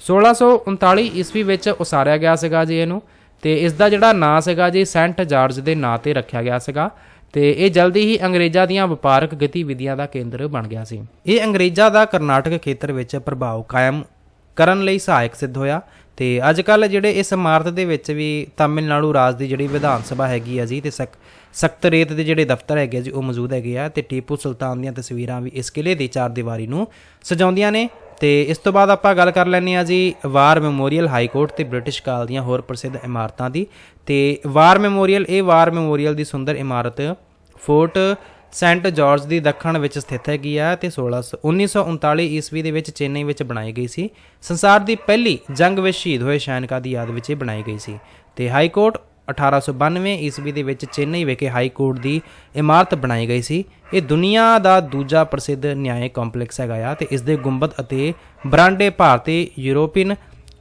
1639 ਈਸਵੀ ਵਿੱਚ ਉਸਾਰਿਆ ਗਿਆ ਸੀਗਾ ਜੀ ਇਹਨੂੰ ਤੇ ਇਸ ਦਾ ਜਿਹੜਾ ਨਾਂ ਸੀਗਾ ਜੀ, ਸੈਂਟ ਜਾਰਜ ਦੇ ਨਾਂ ਤੇ ਰੱਖਿਆ ਗਿਆ ਸੀਗਾ ਤੇ ਇਹ ਜਲਦੀ ਹੀ ਅੰਗਰੇਜ਼ਾਂ ਦੀਆਂ ਵਪਾਰਕ ਗਤੀਵਿਧੀਆਂ ਦਾ ਕੇਂਦਰ ਬਣ ਗਿਆ ਸੀ। ਇਹ ਅੰਗਰੇਜ਼ਾਂ ਦਾ ਕਰਨਾਟਕ ਖੇਤਰ ਵਿੱਚ ਪ੍ਰਭਾਵ ਕਾਇਮ ਕਰਨ ਲਈ ਸਹਾਇਕ ਸਿੱਧ ਹੋਇਆ। ਤੇ ਅੱਜ ਕੱਲ ਜਿਹੜੇ ਇਸ ਇਮਾਰਤ ਦੇ ਵਿੱਚ ਵੀ ਤਾਮਿਲਨਾਡੂ ਰਾਜ ਦੀ ਜਿਹੜੀ ਵਿਧਾਨ ਸਭਾ ਹੈਗੀ ਆ ਜੀ ਤੇ ਸਕ, ਸਖਤ ਰੇਤ ਦੇ ਜਿਹੜੇ ਦਫ਼ਤਰ ਹੈਗੇ ਆ ਜੀ, ਉਹ ਮੌਜੂਦ ਹੈਗੇ ਆ ਤੇ ਟੀਪੂ ਸੁਲਤਾਨ ਦੀਆਂ ਤਸਵੀਰਾਂ ਵੀ ਇਸ ਕਿਲੇ ਦੀ ਚਾਰ ਦੀਵਾਰੀ ਨੂੰ ਸਜਾਉਂਦੀਆਂ ਨੇ। ਤੇ ਇਸ ਤੋਂ ਬਾਅਦ ਆਪਾਂ ਗੱਲ ਕਰ ਲੈਂਦੇ ਆ ਜੀ ਵਾਰ ਮੈਮੋਰੀਅਲ ਹਾਈ ਕੋਰਟ ਤੇ ਬ੍ਰਿਟਿਸ਼ ਕਾਲ ਦੀਆਂ ਹੋਰ ਪ੍ਰਸਿੱਧ ਇਮਾਰਤਾਂ ਦੀ। ਤੇ ਵਾਰ ਮੈਮੋਰੀਅਲ, ਇਹ ਵਾਰ ਮੈਮੋਰੀਅਲ ਦੀ ਸੁੰਦਰ ਇਮਾਰਤ ਫੋਰਟ ਸੈਂਟ ਜਾਰਜ ਦੀ ਦੱਖਣ ਵਿੱਚ ਸਥਿਤ ਹੈਗੀ ਆ ਤੇ 16 1939 ਈਸਵੀ ਦੇ ਵਿੱਚ ਚੇਨਈ ਵਿੱਚ ਬਣਾਈ ਗਈ ਸੀ। ਸੰਸਾਰ ਦੀ ਪਹਿਲੀ ਜੰਗ ਵਿੱਚ ਸ਼ਹੀਦ ਹੋਏ ਸੈਨਿਕਾਂ ਦੀ ਯਾਦ ਵਿੱਚ ਇਹ ਬਣਾਈ ਗਈ ਸੀ। ਤੇ ਹਾਈ ਕੋਰਟ 1892 ਈਸਵੀ ਦੇ ਵਿੱਚ ਚੇਨਈ ਵਿਖੇ ਹਾਈ ਕੋਰਟ ਦੀ ਇਮਾਰਤ ਬਣਾਈ ਗਈ ਸੀ। ਇਹ ਦੁਨੀਆ ਦਾ ਦੂਜਾ ਪ੍ਰਸਿੱਧ ਨਿਆਇ ਕੰਪਲੈਕਸ ਹੈਗਾ ਆ ਤੇ ਇਸ ਦੇ ਗੁੰਬਦ ਅਤੇ ਬਰਾਂਡੇ ਭਾਰਤੀ ਯੂਰੋਪੀਅਨ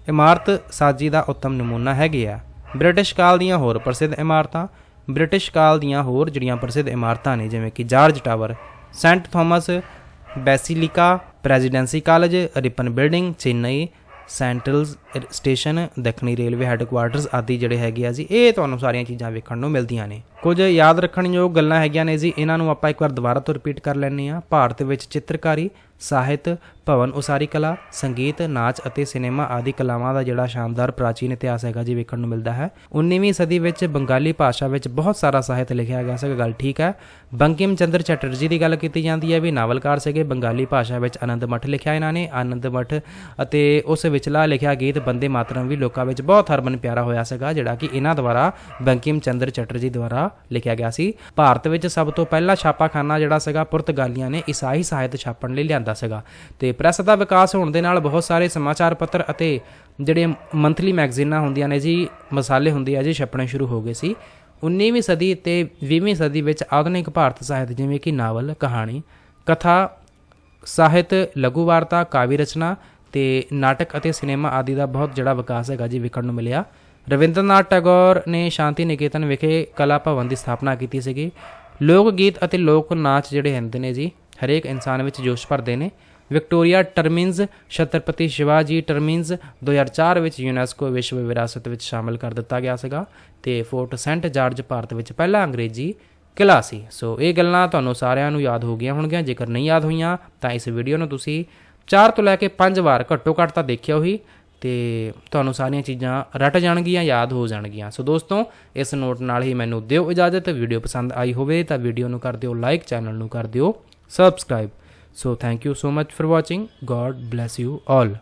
ਇਮਾਰਤ ਸਾਜੀ ਦਾ ਉੱਤਮ ਨਮੂਨਾ ਹੈਗੇ ਆ। ਬ੍ਰਿਟਿਸ਼ ਕਾਲ ਦੀਆਂ ਹੋਰ ਪ੍ਰਸਿੱਧ ਇਮਾਰਤਾਂ ਬ੍ਰਿਟਿਸ਼ ਕਾਲ ਦੀਆਂ ਹੋਰ ਜਿਹੜੀਆਂ ਪ੍ਰਸਿੱਧ ਇਮਾਰਤਾਂ ਨੇ, ਜਿਵੇਂ ਕਿ George tower, Saint Thomas, basilica, presidency college, Ripon building, Chennai central station, ਦੱਖਣੀ ਰੇਲਵੇ ਹੈੱਡਕੁਆਰਟਰਸ ਆਦਿ ਜਿਹੜੇ ਹੈਗੇ ਆ ਜੀ, ਇਹ ਤੁਹਾਨੂੰ ਸਾਰੀਆਂ ਚੀਜ਼ਾਂ ਵੇਖਣ ਨੂੰ ਮਿਲਦੀਆਂ ਨੇ। ਕੁਝ ਯਾਦ ਰੱਖਣਯੋਗ ਗੱਲਾਂ ਹੈਗੀਆਂ ਨੇ ਜੀ, ਇਹਨਾਂ ਨੂੰ ਆਪਾਂ ਇੱਕ ਵਾਰ ਦੁਬਾਰਾ ਤੋਂ ਰਿਪੀਟ ਕਰ ਲੈਂਦੇ ਆ ਭਾਰਤ ਵਿੱਚ ਚਿੱਤਰਕਾਰੀ, ਸਾਹਿਤ, ਭਵਨ ਉਸਾਰੀ ਕਲਾ, ਸੰਗੀਤ, ਨਾਚ ਅਤੇ ਸਿਨੇਮਾ ਆਦਿ ਕਲਾਵਾਂ ਦਾ ਜਿਹੜਾ ਸ਼ਾਨਦਾਰ ਪ੍ਰਾਚੀਨ ਇਤਿਹਾਸ ਹੈਗਾ ਜੀ ਵੇਖਣ ਨੂੰ ਮਿਲਦਾ ਹੈ। 19ਵੀਂ ਸਦੀ ਵਿੱਚ ਬੰਗਾਲੀ ਭਾਸ਼ਾ ਵਿੱਚ ਬਹੁਤ ਸਾਰਾ ਸਾਹਿਤ ਲਿਖਿਆ ਗਿਆ ਸੀਗਾ ਗੱਲ ਠੀਕ ਹੈ। ਬੰਕਿਮ ਚੰਦਰ ਚੈਟਰਜੀ ਦੀ ਗੱਲ ਕੀਤੀ ਜਾਂਦੀ ਹੈ ਵੀ ਨਾਵਲਕਾਰ ਸੀਗੇ, ਬੰਗਾਲੀ ਭਾਸ਼ਾ ਵਿੱਚ ਆਨੰਦ ਮਠ ਲਿਖਿਆ ਇਹਨਾਂ ਨੇ। ਆਨੰਦ ਮਠ ਅਤੇ ਉਸ ਵਿਚਲਾ ਲਿਖਿਆ ਗੀਤ ਬੰਦੇ ਮਾਤਰਮ ਵੀ ਲੋਕਾਂ ਵਿੱਚ ਬਹੁਤ ਹਰਮਨ ਪਿਆਰਾ ਹੋਇਆ ਸੀਗਾ, ਜਿਹੜਾ ਕਿ ਇਹਨਾਂ ਦੁਆਰਾ ਬੰਕਿਮ ਚੰਦਰ ਚੈਟਰਜੀ ਦੁਆਰਾ ਲਿਖਿਆ ਗਿਆ ਸੀ। ਭਾਰਤ ਵਿੱਚ ਸਭ ਤੋਂ ਪਹਿਲਾ ਛਾਪਾਖਾਨਾ ਜਿਹੜਾ ਸੀਗਾ, ਪੁਰਤਗਾਲੀਆਂ ਨੇ ਈਸਾਈ ਸਾਹਿਤ ਛਾਪਣ ਲਈ ਲਿਆਂਦਾ ਸੀਗਾ। ਤੇ ਪ੍ਰੈਸ ਦਾ ਵਿਕਾਸ ਹੋਣ ਦੇ ਨਾਲ ਬਹੁਤ ਸਾਰੇ ਸਮਾਚਾਰ ਪੱਤਰ ਅਤੇ ਜਿਹੜੇ ਮੰਥਲੀ ਮੈਗਜ਼ੀਨਾਂ ਹੁੰਦੀਆਂ ਨੇ ਜੀ, ਮਸਾਲੇ ਹੁੰਦੇ ਆ ਜੀ, ਛਪਣੇ ਸ਼ੁਰੂ ਹੋ ਗਏ ਸੀ। 19ਵੀਂ ਸਦੀ ਤੇ 20ਵੀਂ ਸਦੀ ਵਿੱਚ ਆਧੁਨਿਕ ਭਾਰਤ ਸਾਹਿਤ, ਜਿਵੇਂ ਕਿ ਨਾਵਲ, ਕਹਾਣੀ, ਕਥਾ, ਸਾਹਿਤ ਲਘੂ ਵਾਰਤਾ ਕਾਵਿ ਰਚਨਾ ਤੇ ਨਾਟਕ ਅਤੇ ਸਿਨੇਮਾ ਆਦਿ ਦਾ ਬਹੁਤ ਜਿਹੜਾ ਵਿਕਾਸ ਹੈਗਾ ਜੀ, ਵਿਖਣ ਨੂੰ ਮਿਲਿਆ। ਰਵਿੰਦਰਨਾਥ ਟੈਗੋਰ ਨੇ ਸ਼ਾਂਤੀ ਨਿਕੇਤਨ ਵਿਖੇ ਕਲਾ ਭਵਨ ਦੀ ਸਥਾਪਨਾ ਕੀਤੀ ਸੀਗੀ। ਲੋਕ ਗੀਤ ਅਤੇ ਲੋਕ ਨਾਚ ਜਿਹੜੇ ਹੁੰਦੇ ਨੇ ਜੀ, ਹਰੇਕ ਇਨਸਾਨ ਵਿੱਚ ਜੋਸ਼ ਭਰਦੇ ਨੇ। Victoria Terminus, Chhatrapati Shivaji Terminus 2004 ਵਿੱਚ ਯੂਨੈਸਕੋ ਵਿਸ਼ਵ ਵਿਰਾਸਤ ਵਿੱਚ ਸ਼ਾਮਲ ਕਰ ਦਿੱਤਾ ਗਿਆ ਸੀਗਾ ਤੇ ਫੋਰਟ ਸੈਂਟ ਜਾਰਜ ਭਾਰਤ ਵਿੱਚ ਪਹਿਲਾ ਅੰਗਰੇਜ਼ੀ ਕਿਲਾ ਸੀ। ਸੋ ਇਹ ਗੱਲਾਂ ਤੁਹਾਨੂੰ ਸਾਰਿਆਂ ਨੂੰ ਯਾਦ ਹੋ ਗਈਆਂ ਹੋਣਗੀਆਂ। ਜੇਕਰ ਨਹੀਂ ਯਾਦ ਹੋਈਆਂ, ਤਾਂ ਇਸ ਵੀਡੀਓ ਨੂੰ ਤੁਸੀਂ 4 ਤੋਂ ਲੈ ਕੇ 5 ਵਾਰ ਘੱਟੋ ਘੱਟ ਤਾਂ ਦੇਖਿਆ ਹੋਈ। ਤੇ ਤੁਹਾਨੂੰ ਸਾਰੀਆਂ ਚੀਜ਼ਾਂ ਰਟ ਜਾਣਗੀਆਂ, ਯਾਦ ਹੋ ਜਾਣਗੀਆਂ। ਸੋ ਦੋਸਤੋ, ਇਸ ਨੋਟ ਨਾਲ ਹੀ ਮੈਨੂੰ ਦਿਓ ਇਜਾਜ਼ਤ। ਵੀਡੀਓ ਪਸੰਦ ਆਈ ਹੋਵੇ ਤਾਂ ਵੀਡੀਓ ਨੂੰ ਕਰ ਦਿਓ ਲਾਈਕ, ਚੈਨਲ ਨੂੰ ਕਰ ਦਿਓ subscribe. So thank you so much for watching. God bless you all.